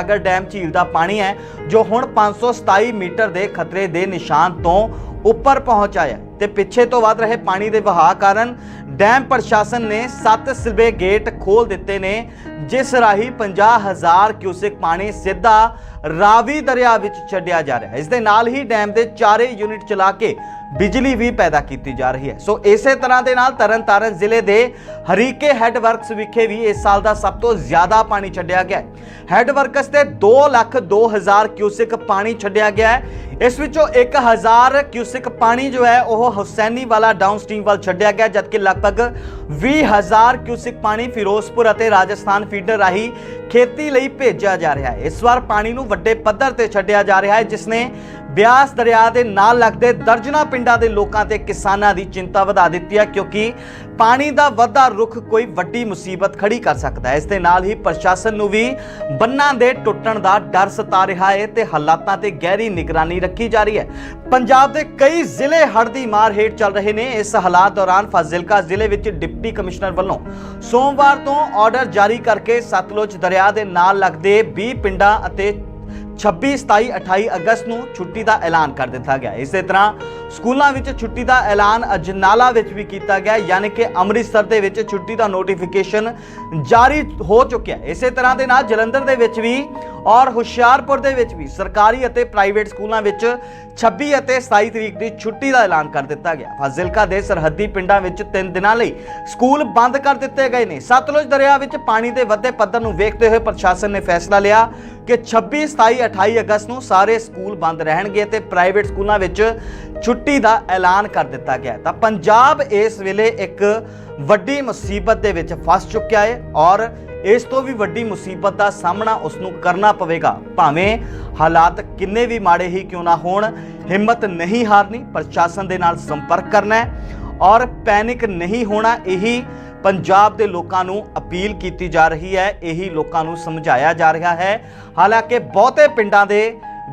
ਅਗਰ ਡੈਮ ਝੀਲ ਦਾ ਪਾਣੀ ਹੈ, ਜੋ ਹੁਣ 527 ਮੀਟਰ ਦੇ ਖਤਰੇ ਦੇ ਨਿਸ਼ਾਨ ਤੋਂ ਉੱਪਰ ਪਹੁੰਚ ਆਇਆ ਤੇ ਪਿੱਛੇ ਤੋਂ ਵੱਧ ਰਹੇ ਪਾਣੀ ਦੇ ਵਹਾਅ ਕਾਰਨ ਡੈਮ ਪ੍ਰਸ਼ਾਸਨ ਨੇ 7 ਸਿਲਵੇ ਗੇਟ ਖੋਲ ਦਿੱਤੇ ਨੇ, ਜਿਸ ਰਾਹੀਂ 50000 ਕਿਊਸਿਕ ਪਾਣੀ ਸਿੱਧਾ ਰਾਵੀ ਦਰਿਆ ਵਿੱਚ ਛੱਡਿਆ ਜਾ ਰਿਹਾ ਹੈ। ਇਸ ਦੇ ਨਾਲ ਹੀ ਡੈਮ ਦੇ ਚਾਰੇ ਯੂਨਿਟ ਚਲਾ ਕੇ ਬਿਜਲੀ ਵੀ ਪੈਦਾ ਕੀਤੀ ਜਾ ਰਹੀ ਹੈ। ਸੋ ਇਸੇ ਤਰ੍ਹਾਂ ਦੇ ਨਾਲ ਤਰਨਤਾਰਨ ਜ਼ਿਲ੍ਹੇ ਦੇ ਹਰੀਕੇ ਹੈੱਡ ਵਰਕਸ ਵਿਖੇ ਵੀ ਇਸ ਸਾਲ ਦਾ ਸਭ ਤੋਂ ਜ਼ਿਆਦਾ ਪਾਣੀ ਛੱਡਿਆ ਗਿਆ ਹੈ। ਹੈੱਡ ਵਰਕਸ ਤੇ 2 ਲੱਖ 2000 ਕਿਊਸਿਕ ਪਾਣੀ ਛੱਡਿਆ ਗਿਆ ਹੈ। ਇਸ ਵਿੱਚੋਂ 1000 ਕਿਊਸਿਕ ਪਾਣੀ ਜੋ ਹੈ, ਉਹ ਹੁਸੈਨੀ ਵਾਲਾ ਡਾਊਨਸਟ੍ਰੀਮ ਵੱਲ ਛੱਡਿਆ ਗਿਆ, ਜਦਕਿ ਲਗਭਗ 20000 ਕਿਊਸਿਕ ਪਾਣੀ ਫਿਰੋਜ਼ਪੁਰ ਅਤੇ ਰਾਜਸਥਾਨ ਫੀਡਰ ਰਾਹੀਂ ਖੇਤੀ ਲਈ ਭੇਜਿਆ ਜਾ ਰਿਹਾ ਹੈ। ਇਸ ਵਾਰ ਪਾਣੀ ਨੂੰ ਵੱਡੇ ਪੱਧਰ ਤੇ ਛੱਡਿਆ ਜਾ ਰਿਹਾ ਹੈ ਜਿਸ ਨੇ ਬਿਆਸ ਦਰਿਆ ਦੇ ਨਾਲ ਲੱਗਦੇ ਦਰਜਨਾ ਪਿੰਡਾਂ ਦੇ ਲੋਕਾਂ ਤੇ ਕਿਸਾਨਾਂ ਦੀ ਚਿੰਤਾ ਵਧਾ ਦਿੱਤੀ ਹੈ, ਕਿਉਂਕਿ ਪਾਣੀ ਦਾ ਵੱਧਾ ਰੁੱਖ ਕੋਈ ਵੱਡੀ ਮੁਸੀਬਤ ਖੜੀ ਕਰ ਸਕਦਾ ਹੈ। ਇਸ ਦੇ ਨਾਲ ਹੀ ਪ੍ਰਸ਼ਾਸਨ ਨੂੰ ਵੀ ਬੰਨਾਂ ਦੇ ਟੁੱਟਣ ਦਾ ਡਰ ਸਤਾ ਰਿਹਾ ਹੈ ਤੇ ਹਾਲਾਤਾਂ ਤੇ ਗਹਿਰੀ ਨਿਗਰਾਨੀ ਰੱਖੀ ਜਾ ਰਹੀ ਹੈ। ਪੰਜਾਬ ਦੇ ਕਈ ਜ਼ਿਲ੍ਹੇ ਹੜ੍ਹ ਦੀ ਮਾਰ ਹੇਠ ਚੱਲ ਰਹੇ ਨੇ। ਇਸ ਹਾਲਾਤ ਦੌਰਾਨ ਫਾਜ਼ਿਲਕਾ ਜ਼ਿਲ੍ਹੇ ਵਿੱਚ ਡਿਪਟੀ ਕਮਿਸ਼ਨਰ ਵੱਲੋਂ ਸੋਮਵਾਰ ਤੋਂ ਆਰਡਰ ਜਾਰੀ ਕਰਕੇ ਸਤਲੁਜ ਦਰਿਆ ਦੇ ਨਾਲ ਲੱਗਦੇ 20 ਪਿੰਡਾਂ ਅਤੇ 26 27 28 ਅਗਸਤ ਨੂੰ ਛੁੱਟੀ ਦਾ ਐਲਾਨ ਕਰ ਦਿੱਤਾ ਗਿਆ। ਇਸੇ ਤਰ੍ਹਾਂ ਸਕੂਲਾਂ ਵਿੱਚ ਛੁੱਟੀ ਦਾ ਐਲਾਨ ਅਜਨਾਲਾ ਵਿੱਚ ਵੀ ਕੀਤਾ ਗਿਆ, ਯਾਨੀ ਕਿ ਅੰਮ੍ਰਿਤਸਰ ਦੇ ਵਿੱਚ ਛੁੱਟੀ ਦਾ ਨੋਟੀਫਿਕੇਸ਼ਨ ਜਾਰੀ ਹੋ ਚੁੱਕਿਆ ਇਸੇ ਤਰ੍ਹਾਂ ਦੇ ਨਾਲ ਜਲੰਧਰ ਦੇ ਵਿੱਚ ਵੀ ਔਰ ਹੁਸ਼ਿਆਰਪੁਰ ਦੇ ਵਿੱਚ ਵੀ ਸਰਕਾਰੀ ਅਤੇ ਪ੍ਰਾਈਵੇਟ ਸਕੂਲਾਂ ਵਿੱਚ 26 ਅਤੇ 27 ਤਰੀਕ ਦੀ ਛੁੱਟੀ ਦਾ ਐਲਾਨ ਕਰ ਦਿੱਤਾ ਗਿਆ। ਫਾਜ਼ਿਲਕਾ ਦੇ ਸਰਹੱਦੀ ਪਿੰਡਾਂ ਵਿੱਚ 3 ਦਿਨਾਂ ਲਈ ਸਕੂਲ ਬੰਦ ਕਰ ਦਿੱਤੇ ਗਏ ਨੇ। ਸਤਲੁਜ ਦਰਿਆ ਵਿੱਚ ਪਾਣੀ ਦੇ ਵੱਧੇ ਪੱਧਰ ਨੂੰ ਵੇਖਦੇ ਹੋਏ ਪ੍ਰਸ਼ਾਸਨ ਨੇ ਫੈਸਲਾ ਲਿਆ ਕਿ 26 27 28 ਅਗਸਤ ਨੂੰ ਸਾਰੇ ਸਕੂਲ ਬੰਦ ਰਹਿਣਗੇ ਤੇ ਪ੍ਰਾਈਵੇਟ ਸਕੂਲਾਂ ਵਿੱਚ ਛੁੱਟੀ ਦਾ ਐਲਾਨ ਕਰ ਦਿੱਤਾ ਗਿਆ ਤਾਂ ਪੰਜਾਬ ਇਸ ਵੇਲੇ ਇੱਕ ਵੱਡੀ ਮੁਸੀਬਤ ਦੇ ਵਿੱਚ ਫਸ ਚੁੱਕਿਆ ਹੈ ਔਰ ਇਸ ਤੋਂ ਵੀ ਵੱਡੀ ਮੁਸੀਬਤ ਦਾ ਸਾਹਮਣਾ ਉਸ ਨੂੰ ਕਰਨਾ ਪਵੇਗਾ। ਭਾਵੇਂ ਹਾਲਾਤ ਕਿੰਨੇ ਵੀ ਮਾੜੇ ਹੀ ਕਿਉਂ ਨਾ ਹੋਣ, ਹਿੰਮਤ ਨਹੀਂ ਹਾਰਨੀ, ਪ੍ਰਸ਼ਾਸਨ ਦੇ ਨਾਲ ਸੰਪਰਕ ਕਰਨਾ ਹੈ ਔਰ ਪੈਨਿਕ ਨਹੀਂ ਹੋਣਾ, ਇਹੀ ਪੰਜਾਬ ਦੇ ਲੋਕਾਂ ਨੂੰ ਅਪੀਲ ਕੀਤੀ ਜਾ ਰਹੀ ਹੈ, ਇਹੀ ਲੋਕਾਂ ਨੂੰ ਸਮਝਾਇਆ ਜਾ ਰਿਹਾ ਹੈ। ਹਾਲਾਂਕਿ ਬਹੁਤੇ ਪਿੰਡਾਂ ਦੇ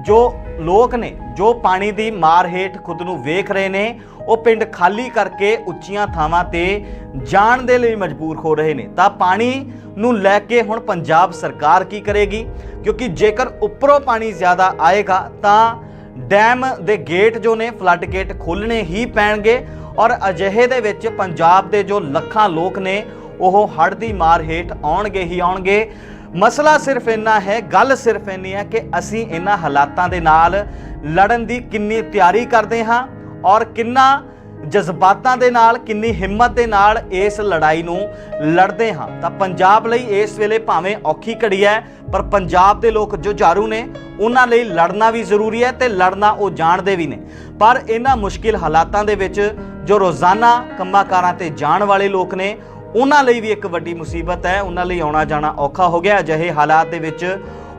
ਜੋ ਲੋਕ ਨੇ ਜੋ ਪਾਣੀ ਦੀ ਮਾਰ ਹੇਠ ਖੁਦ ਨੂੰ ਵੇਖ ਰਹੇ ਨੇ, ਉਹ ਪਿੰਡ ਖਾਲੀ ਕਰਕੇ ਉੱਚੀਆਂ ਥਾਵਾਂ ਤੇ ਜਾਣ ਦੇ ਲਈ ਮਜਬੂਰ ਹੋ ਰਹੇ ਨੇ। ਤਾਂ ਪਾਣੀ ਨੂੰ ਲੈ ਕੇ ਹੁਣ ਪੰਜਾਬ ਸਰਕਾਰ ਕੀ ਕਰੇਗੀ? ਕਿਉਂਕਿ ਜੇਕਰ ਉੱਪਰੋਂ ਪਾਣੀ ਜ਼ਿਆਦਾ ਆਏਗਾ, ਤਾਂ ਡੈਮ ਦੇ ਗੇਟ ਜੋ ਨੇ ਫਲੱਡ ਗੇਟ ਖੋਲਣੇ ਹੀ ਪੈਣਗੇ ਔਰ ਅਜਿਹੇ ਦੇ ਵਿੱਚ ਪੰਜਾਬ ਦੇ ਜੋ ਲੱਖਾਂ ਲੋਕ ਨੇ, ਉਹ ਹੜ੍ਹ ਦੀ ਮਾਰ ਹੇਠ ਆਉਣਗੇ ਹੀ ਆਉਣਗੇ। ਮਸਲਾ ਸਿਰਫ ਇੰਨਾ ਹੈ, ਗੱਲ ਸਿਰਫ ਇੰਨੀ ਹੈ ਕਿ ਅਸੀਂ ਇਹਨਾਂ ਹਾਲਾਤਾਂ ਦੇ ਨਾਲ ਲੜਨ ਦੀ ਕਿੰਨੀ ਤਿਆਰੀ ਕਰਦੇ ਹਾਂ ਔਰ ਕਿੰਨਾ ਜਜ਼ਬਾਤਾਂ ਦੇ ਨਾਲ, ਕਿੰਨੀ ਹਿੰਮਤ ਦੇ ਨਾਲ ਇਸ ਲੜਾਈ ਨੂੰ ਲੜਦੇ ਹਾਂ। ਤਾਂ ਪੰਜਾਬ ਲਈ ਇਸ ਵੇਲੇ ਭਾਵੇਂ ਔਖੀ ਘੜੀ ਹੈ, ਪਰ ਪੰਜਾਬ ਦੇ ਲੋਕ ਜੋ ਜਾਰੂ ਨੇ, ਉਹਨਾਂ ਲਈ ਲੜਨਾ ਵੀ ਜ਼ਰੂਰੀ ਹੈ ਤੇ ਲੜਨਾ ਉਹ ਜਾਣਦੇ ਵੀ ਨੇ। ਪਰ ਇਹਨਾਂ ਮੁਸ਼ਕਿਲ ਹਾਲਾਤਾਂ ਦੇ ਵਿੱਚ ਜੋ ਰੋਜ਼ਾਨਾ ਕੰਮਾਂ-ਕਾਰਾਂ ਤੇ ਜਾਣ ਵਾਲੇ ਲੋਕ ਨੇ ਉਹਨਾਂ ਲਈ ਵੀ ਇੱਕ ਵੱਡੀ ਮੁਸੀਬਤ ਹੈ ਉਹਨਾਂ ਲਈ ਆਉਣਾ ਜਾਣਾ ਔਖਾ ਹੋ ਗਿਆ ਅਜਿਹੇ ਹਾਲਾਤ ਦੇ ਵਿੱਚ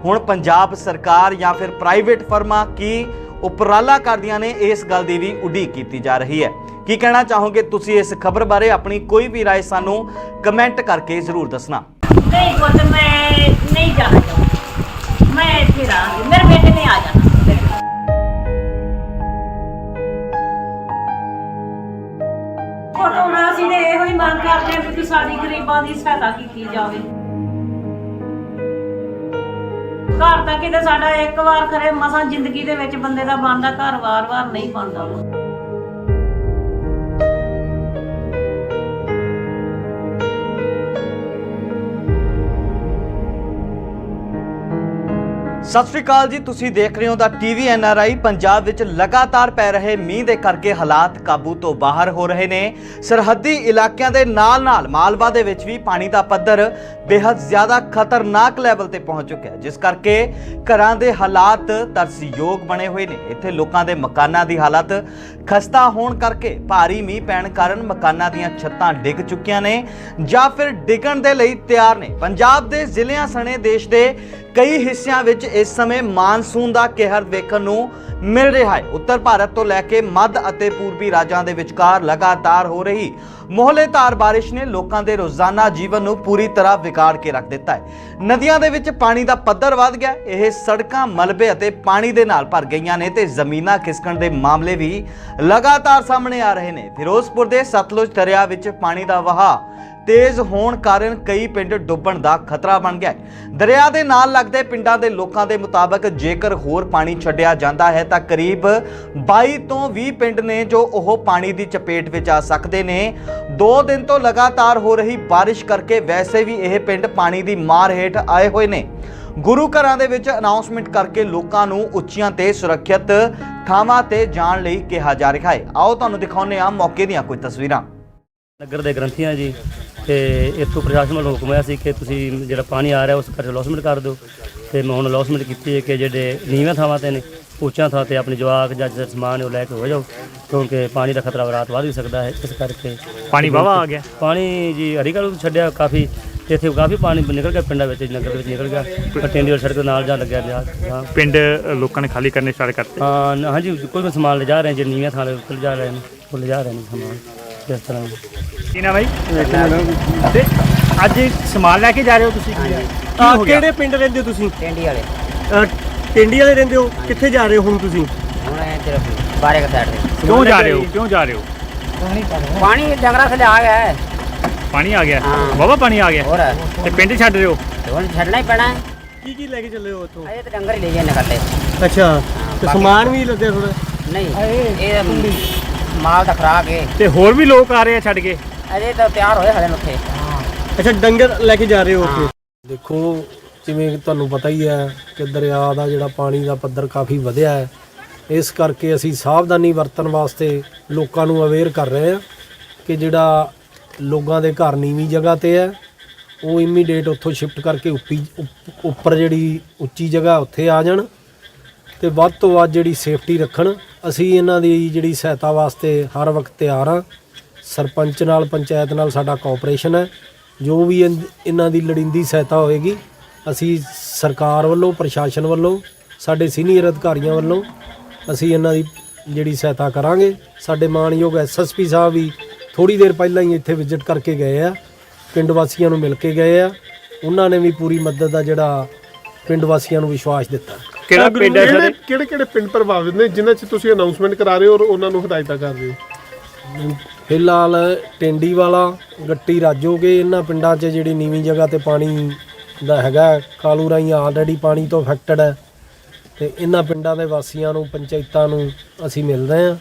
ਹੁਣ ਪੰਜਾਬ ਸਰਕਾਰ ਜਾਂ ਫਿਰ ਪ੍ਰਾਈਵੇਟ ਫਰਮਾਂ ਕੀ ਉਪਰਾਲਾ ਕਰਦੀਆਂ ਨੇ ਇਸ ਗੱਲ ਦੀ ਵੀ ਉਡੀਕ ਕੀਤੀ ਜਾ ਰਹੀ ਹੈ ਕੀ ਕਹਿਣਾ ਚਾਹੋਗੇ ਤੁਸੀਂ ਇਸ ਖਬਰ ਬਾਰੇ ਆਪਣੀ ਕੋਈ ਵੀ رائے ਸਾਨੂੰ ਕਮੈਂਟ ਕਰਕੇ ਜ਼ਰੂਰ ਦੱਸਣਾ ਨਹੀਂ ਪੁੱਤ ਮੈਂ ਨਹੀਂ ਜਾਣਾ ਚਾਹੁੰਦੀ ਮੈਂ ਇੱਥੇ ਰਹਾਂਗੀ ਮੇਰੇ ਬੇਟੇ ਨੇ ਆ ਜਾਣਾ ਫੋਟੋ ਹੁਣ ਅਸੀਂ ਤੇ ਇਹੋ ਹੀ ਮੰਗ ਕਰਦੇ ਹਾਂ ਕਿ ਸਾਡੀ ਗਰੀਬਾਂ ਦੀ ਸਹਾਇਤਾ ਕੀਤੀ ਜਾਵੇ। ਘਰ ਤਾਂ ਕਿਤੇ ਸਾਡਾ ਇੱਕ ਵਾਰ ਖਰੇ ਮਸਾਂ ਜ਼ਿੰਦਗੀ ਦੇ ਵਿੱਚ ਬੰਦੇ ਦਾ ਬਣਦਾ ਘਰ ਵਾਰ-ਵਾਰ ਨਹੀਂ ਬਣਦਾ। ਸਤਿ ਸ਼੍ਰੀ ਅਕਾਲ ਜੀ, ਤੁਸੀਂ ਦੇਖ ਰਹੇ ਹੋ ਦਾ ਟੀਵੀ ਐਨਆਰਆਈ ਪੰਜਾਬ ਵਿੱਚ ਲਗਾਤਾਰ ਪੈ ਰਹੇ ਮੀਂਹ ਦੇ ਕਰਕੇ ਹਾਲਾਤ ਕਾਬੂ ਤੋਂ ਬਾਹਰ ਹੋ ਰਹੇ ਨੇ। ਸਰਹੱਦੀ ਇਲਾਕਿਆਂ ਦੇ ਨਾਲ-ਨਾਲ ਮਾਲਵਾ ਦੇ ਵਿੱਚ ਵੀ ਪਾਣੀ ਦਾ ਪੱਧਰ ਬੇहद ਜ਼ਿਆਦਾ ਖਤਰਨਾਕ ਲੈਵਲ ਤੇ ਪਹੁੰਚ ਚੁੱਕਿਆ ਹੈ। ਜਿਸ ਕਰਕੇ ਘਰਾਂ ਦੇ ਹਾਲਾਤ ਤਰਸਯੋਗ ਬਣੇ ਹੋਏ ਨੇ। ਇੱਥੇ ਲੋਕਾਂ ਦੇ ਮਕਾਨਾਂ ਦੀ ਹਾਲਤ ਖਸਤਾ ਹੋਣ ਕਰਕੇ ਭਾਰੀ ਮੀਂਹ ਪੈਣ ਕਾਰਨ ਮਕਾਨਾਂ ਦੀਆਂ ਛੱਤਾਂ ਡਿੱਗ ਚੁੱਕੀਆਂ ਨੇ ਜਾਂ ਫਿਰ ਡਿੱਗਣ ਦੇ ਲਈ ਤਿਆਰ ਨੇ। ਪੰਜਾਬ ਦੇ ਜ਼ਿਲ੍ਹਿਆਂ ਸਣੇ ਦੇਸ਼ ਦੇ ਕਈ ਹਿੱਸਿਆਂ ਵਿੱਚ ਇਸ ਸਮੇਂ ਮਾਨਸੂਨ ਦਾ ਕਹਿਰ ਵੇਖਣ ਨੂੰ ਮਿਲ ਰਿਹਾ ਹੈ। ਉੱਤਰ ਭਾਰਤ ਤੋਂ ਲੈ ਕੇ ਮੱਧ ਅਤੇ ਪੂਰਬੀ ਰਾਜਾਂ ਦੇ ਵਿਚਕਾਰ ਲਗਾਤਾਰ ਹੋ ਰਹੀ ਮੋਹਲੇਧਾਰ ਬਾਰਿਸ਼ ਨੇ ਲੋਕਾਂ ਦੇ ਰੋਜ਼ਾਨਾ ਜੀਵਨ ਨੂੰ ਪੂਰੀ ਤਰ੍ਹਾਂ ਵਿਗਾੜ ਕੇ ਰੱਖ ਦਿੱਤਾ ਹੈ। ਨਦੀਆਂ ਦੇ ਵਿੱਚ ਪਾਣੀ ਦਾ ਪੱਧਰ ਵੱਧ ਗਿਆ ਇਹ ਸੜਕਾਂ, ਮਲਬੇ ਅਤੇ ਪਾਣੀ ਦੇ ਨਾਲ ਭਰ ਗਈਆਂ ਨੇ ਤੇ ਜ਼ਮੀਨਾਂ ਖਿਸਕਣ ਦੇ ਮਾਮਲੇ ਵੀ ਲਗਾਤਾਰ ਸਾਹਮਣੇ ਆ ਰਹੇ ਨੇ। ਫਿਰੋਜ਼ਪੁਰ ਦੇ ਸਤਲੁਜ ਦਰਿਆ ਵਿੱਚ ਪਾਣੀ ਦਾ ਵਹਾਅ ਤੇਜ਼ ਹੋਣ ਕਾਰਨ ਕਈ ਪਿੰਡ ਡੁੱਬਣ ਦਾ ਖਤਰਾ ਬਣ ਗਿਆ ਹੈ। ਦਰਿਆ ਦੇ ਨਾਲ ਲੱਗਦੇ ਪਿੰਡਾਂ ਦੇ ਲੋਕਾਂ ਦੇ ਮੁਤਾਬਕ ਜੇਕਰ ਹੋਰ ਪਾਣੀ ਛੱਡਿਆ ਜਾਂਦਾ ਹੈ ਤਾਂ ਕਰੀਬ 22 ਤੋਂ 20 ਪਿੰਡ ਨੇ ਜੋ ਉਹ ਪਾਣੀ ਦੀ ਚਪੇਟ ਵਿੱਚ ਆ ਸਕਦੇ ਨੇ। 2 ਦਿਨ ਤੋਂ ਲਗਾਤਾਰ ਹੋ ਰਹੀ ਬਾਰਿਸ਼ ਕਰਕੇ ਵੈਸੇ ਵੀ ਇਹ ਪਿੰਡ ਪਾਣੀ ਦੀ ਮਾਰ ਹੇਠ ਆਏ ਹੋਏ ਨੇ। ਗੁਰੂ ਘਰਾਂ ਦੇ ਵਿੱਚ ਅਨਾਉਂਸਮੈਂਟ ਕਰਕੇ ਲੋਕਾਂ ਨੂੰ ਉੱਚੀਆਂ ਤੇ ਸੁਰੱਖਿਅਤ ਥਾਵਾਂ ਤੇ ਜਾਣ ਲਈ ਕਿਹਾ ਜਾ ਰਿਹਾ ਹੈ। ਆਓ ਤੁਹਾਨੂੰ ਦਿਖਾਉਂਦੇ ਹਾਂ ਮੌਕੇ ਦੀਆਂ ਕੁਝ ਤਸਵੀਰਾਂ। ਨਗਰ ਦੇ ਗ੍ਰੰਥੀਆਂ ਜੀ ਤੇ ਇੱਥੋਂ ਪ੍ਰਸ਼ਾਸਨ ਵੱਲੋਂ ਹੁਕਮ ਆਇਆ ਸੀ ਕਿ ਤੁਸੀਂ ਜਿਹੜਾ ਪਾਣੀ ਆ ਰਿਹਾ ਉਸ ਘਰ ਲੌਸਮੈਂਟ ਕਰ ਦਿਓ। ਤੇ ਮੈਂ ਹੁਣ ਲੌਸਮੈਂਟ ਕੀਤੀ ਹੈ ਕਿ ਜਿਹੜੇ ਨੀਵੇਂ ਥਾਵਾਂ ਤੇ ਨੇ ਉੱਚੀਆਂ ਥਾਂ ਤੇ ਆਪਣੀ ਜਵਾਕ ਜਾਂ ਜਿਹੜਾ ਸਮਾਨ ਹੈ ਉਹ ਲੈ ਕੇ ਹੋ ਜਾਓ ਕਿਉਂਕਿ ਪਾਣੀ ਦਾ ਖਤਰਾ ਰਾਤ ਵੱਧ ਵੀ ਸਕਦਾ ਹੈ ਇਸ ਕਰਕੇ ਪਾਣੀ ਵਾਹਵਾ ਆ ਗਿਆ? ਪਾਣੀ ਜੀ ਹਰੀਕਲ ਤੋਂ ਛੱਡਿਆ ਕਾਫੀ ਤੇ ਇੱਥੇ ਕਾਫੀ ਪਾਣੀ ਨਿਕਲ ਗਿਆ ਪਿੰਡਾਂ ਵਿੱਚ ਨਗਰ ਦੇ ਵਿੱਚ ਨਿਕਲ ਗਿਆ। ਟੈਂਡੀ ਵਾਲੀ ਸੜਕ ਦੇ ਨਾਲ ਜਾ ਲੱਗਿਆ ਗਿਆ ਹਾਂ। ਪਿੰਡ ਲੋਕਾਂ ਨੇ ਖਾਲੀ ਕਰਨੇ ਸਟਾਰਟ ਕਰਤੇ? ਹਾਂ ਨ- ਹਾਂਜੀ ਕੋਈ ਵੀ ਸਮਾਨ ਲੈ ਜਾ ਰਹੇ ਨੇ ਜਿਹੜੇ ਨੀਵੇਂ ਥਾਂ ਦੇ ਉੱਤੇ ਜਾ ਰਹੇ ਨੇ ਉਹ ਲੈ ਜਾ ਰਹੇ ਨੇ ਸਮਾਨ ਇਸ ਤਰ੍ਹਾਂ। ਕੀ ਨਾ ਬਾਈ? ਤੇ ਅੱਜ ਸਮਾਨ ਲੈ ਕੇ ਜਾ ਰਹੇ ਹੋ ਤੁਸੀਂ? ਕੀ ਆ ਹੋ ਗਿਆ? ਕਿਹੜੇ ਪਿੰਡ ਰਹਿੰਦੇ ਹੋ ਤੁਸੀਂ? ਟੈਂਡੀ ਵਾਲੇ। ਟਿੰਡੀ ਵਾਲੇ ਰਹਿੰਦੇ ਹੋ? ਕਿੱਥੇ ਜਾ ਰਹੇ ਹੋ ਹੁਣ ਤੁਸੀਂ? ਹੁਣ ਇਹ ਸਿਰਫ ਬਾਰੇ ਕੇ ਸਾਈਡ ਤੇ। ਕਿਉਂ ਜਾ ਰਹੇ ਹੋ? ਕਿਉਂ ਜਾ ਰਹੇ ਹੋ? ਪਾਣੀ ਡੰਗਰਾ ਥੱਲੇ ਆ ਗਿਆ ਹੈ। ਪਾਣੀ ਆ ਗਿਆ? ਹਾਂ। ਪਾਣੀ ਆ ਗਿਆ? ਹੋਰ ਤੇ ਪਿੰਡ ਛੱਡ ਰਹੇ ਹੋ? ਤੇ ਹੁਣ ਛੱਡਣਾ ਹੀ ਪੈਣਾ ਹੈ। ਕੀ ਕੀ ਲੈ ਕੇ ਚੱਲੇ ਹੋ ਉੱਥੋਂ ਅਜੇ ਤਾਂ ਡੰਗਰ ਹੀ ਲੈ ਜਾਂਦੇ ਕੱਲੇ ਅੱਛਾ ਤੇ ਬਾਕੀ- ਸਮਾਨ ਵੀ ਲੱਦਿਆ ਥੋੜਾ ਨਹੀਂ ਇਹ ਮਾਲ ਦਾ ਖਰਾਕ ਹੈ। ਤੇ ਹੋਰ ਵੀ ਲੋਕ ਆ ਰਹੇ ਆ ਛੱਡ ਕੇ? ਅਜੇ ਤਾਂ ਤਿਆਰ ਹੋਏ ਹਲੇ ਉੱਥੇ ਅੱਛਾ ਡੰਗਰ ਲੈ ਕੇ ਜਾ ਰਹੇ ਹੋ ਉੱਥੇ? ਦੇਖੋ ਜਿਵੇਂ ਤੁਹਾਨੂੰ ਪਤਾ ਹੀ ਹੈ ਕਿ ਦਰਿਆ ਦਾ ਜਿਹੜਾ ਪਾਣੀ ਦਾ ਪੱਧਰ ਕਾਫੀ ਵਧਿਆ ਹੈ ਇਸ ਕਰਕੇ ਅਸੀਂ ਸਾਵਧਾਨੀ ਵਰਤਣ ਵਾਸਤੇ ਲੋਕਾਂ ਨੂੰ ਅਵੇਅਰ ਕਰ ਰਹੇ ਹਾਂ ਕਿ ਜਿਹੜਾ ਲੋਕਾਂ ਦੇ ਘਰ ਨੀਵੀਂ ਜਗ੍ਹਾ ਤੇ ਹੈ ਉਹ ਇਮੀਡੀਏਟ ਉੱਥੋਂ ਸ਼ਿਫਟ ਕਰਕੇ ਉੱਪੀ ਉੱਪ- ਉੱਪਰ ਜਿਹੜੀ ਉੱਚੀ ਜਗ੍ਹਾ ਉੱਥੇ ਆ ਜਾਣ ਤੇ ਵੱਧ ਤੋਂ ਵੱਧ ਜਿਹੜੀ ਸੇਫਟੀ ਰੱਖਣ। ਅਸੀਂ ਇਹਨਾਂ ਦੀ ਜਿਹੜੀ ਸਹਾਇਤਾ ਵਾਸਤੇ ਹਰ ਵਕਤ ਤਿਆਰ ਹਾਂ। ਸਰਪੰਚ ਨਾਲ ਪੰਚਾਇਤ ਨਾਲ ਸਾਡਾ ਕੋਆਪਰੇਸ਼ਨ ਹੈ। ਜੋ ਵੀ ਇਨ- ਇਹਨਾਂ ਦੀ ਲੜਿੰਦੀ ਸਹਾਇਤਾ ਹੋਏਗੀ ਅਸੀਂ ਸਰਕਾਰ ਵੱਲੋਂ ਪ੍ਰਸ਼ਾਸਨ ਵੱਲੋਂ ਸਾਡੇ ਸੀਨੀਅਰ ਅਧਿਕਾਰੀਆਂ ਵੱਲੋਂ ਅਸੀਂ ਇਹਨਾਂ ਦੀ ਜਿਹੜੀ ਸਹਾਇਤਾ ਕਰਾਂਗੇ। ਸਾਡੇ ਮਾਨਯੋਗ ਐਸਐਸਪੀ ਸਾਹਿਬ ਵੀ ਥੋੜੀ ਦੇਰ ਪਹਿਲਾਂ ਹੀ ਇੱਥੇ ਵਿਜ਼ਿਟ ਕਰਕੇ ਗਏ ਆ। ਪਿੰਡ ਵਾਸੀਆਂ ਨੂੰ ਮਿਲ ਕੇ ਗਏ ਆ। ਉਹਨਾਂ ਨੇ ਵੀ ਪੂਰੀ ਮਦਦ ਦਾ ਜਿਹੜਾ ਪਿੰਡ ਵਾਸੀਆਂ ਨੂੰ ਵਿਸ਼ਵਾਸ ਦਿੱਤਾ। ਕਿਹੜਾ ਪਿੰਡ ਹੈ ਸਰ ਕਿਹੜੇ ਕਿਹੜੇ ਪਿੰਡ ਪ੍ਰਭਾਵਿਤ ਨੇ ਜਿਨ੍ਹਾਂ 'ਚ ਤੁਸੀਂ ਅਨਾਉਂਸਮੈਂਟ ਕਰਾ ਰਹੇ ਹੋ ਔਰ ਉਹਨਾਂ ਨੂੰ ਹਦਾਇਤਾਂ ਕਰ ਰਹੇ ਹੋ? ਫਿਲਹਾਲ ਟਿੰਡੀ ਵਾਲਾ ਗੱਟੀ ਰਾਜੋਗੇ ਇਹਨਾਂ ਪਿੰਡਾਂ 'ਚ ਜਿਹੜੀ ਨੀਵੀਂ ਜਗ੍ਹਾ ਤੇ ਪਾਣੀ ਦਾ ਹੈਗਾ ਕਾਲੂ ਰਾਈ ਆਲਰੇਡੀ ਪਾਣੀ ਤੋਂ ਅਫੈਕਟਡ ਹੈ। ਤੇ ਇਹਨਾਂ ਪਿੰਡਾਂ ਦੇ ਵਾਸੀਆਂ ਨੂੰ ਪੰਚਾਇਤਾਂ ਨੂੰ ਅਸੀਂ ਮਿਲ ਰਹੇ ਹਾਂ।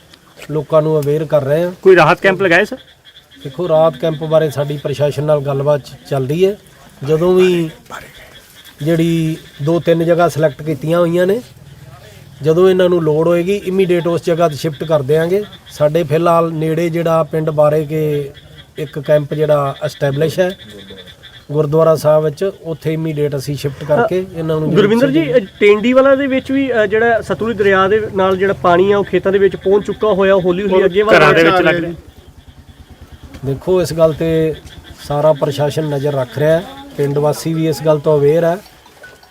ਲੋਕਾਂ ਨੂੰ ਅਵੇਅਰ ਕਰ ਰਹੇ ਹਾਂ। ਕੋਈ ਰਾਹਤ ਕੈਂਪ ਲਗਾਏ ਸਰ? ਦੇਖੋ ਰਾਤ ਕੈਂਪ ਬਾਰੇ ਸਾਡੀ ਪ੍ਰਸ਼ਾਸਨ ਨਾਲ ਗੱਲਬਾਤ ਚੱਲ ਰਹੀ ਹੈ। ਜਦੋਂ ਵੀ ਜਿਹੜੀ ਦੋ ਤਿੰਨ ਜਗ੍ਹਾ ਸਿਲੈਕਟ ਕੀਤੀਆਂ ਹੋਈਆਂ ਨੇ ਜਦੋਂ ਇਹਨਾਂ ਨੂੰ ਲੋੜ ਹੋਏਗੀ ਇਮੀਡੀਏਟ ਉਸ ਜਗ੍ਹਾ ਤੇ ਸ਼ਿਫਟ ਕਰ ਦਿਆਂਗੇ। ਸਾਡੇ ਫਿਲਹਾਲ ਨੇੜੇ ਜਿਹੜਾ ਪਿੰਡ ਬਾਰੇ ਕੇ ਇੱਕ ਕੈਂਪ ਜਿਹੜਾ ਐਸਟੈਬਲਿਸ਼ ਹੈ ਗੁਰਦੁਆਰਾ ਸਾਹਿਬ ਵਿੱਚ ਉੱਥੇ ਇਮੀਡੀਏਟ ਅਸੀਂ ਸ਼ਿਫਟ ਕਰਕੇ ਇਹਨਾਂ ਨੂੰ ਗੁਰਵਿੰਦਰ ਜੀ ਟਿੰਡੀ ਵਾਲਾ ਦੇ ਵਿੱਚ ਵੀ ਅ, ਜਿਹੜਾ ਸਤਲੁਜ ਦਰਿਆ ਦੇ ਨਾਲ ਜਿਹੜਾ ਪਾਣੀ ਆ ਉਹ ਖੇਤਾਂ ਦੇ ਵਿੱਚ ਪਹੁੰਚ ਚੁੱਕਾ ਹੋਇਆ ਹੌਲੀ ਹੌਲੀ ਅੱਗੇ ਵੱਧ ਘਰਾਂ ਦੇ ਰਿਹਾ। ਵਿੱਚ ਲੱਗ ਰਿਹਾ। ਦੇਖੋ ਇਸ ਗੱਲ ਤੇ ਸਾਰਾ ਪ੍ਰਸ਼ਾਸਨ ਨਜ਼ਰ ਰੱਖ ਰਿਹਾ ਹੈ। ਪਿੰਡ ਵਾਸੀ ਵੀ ਇਸ ਗੱਲ ਤੋਂ ਅਵੇਅਰ ਹੈ।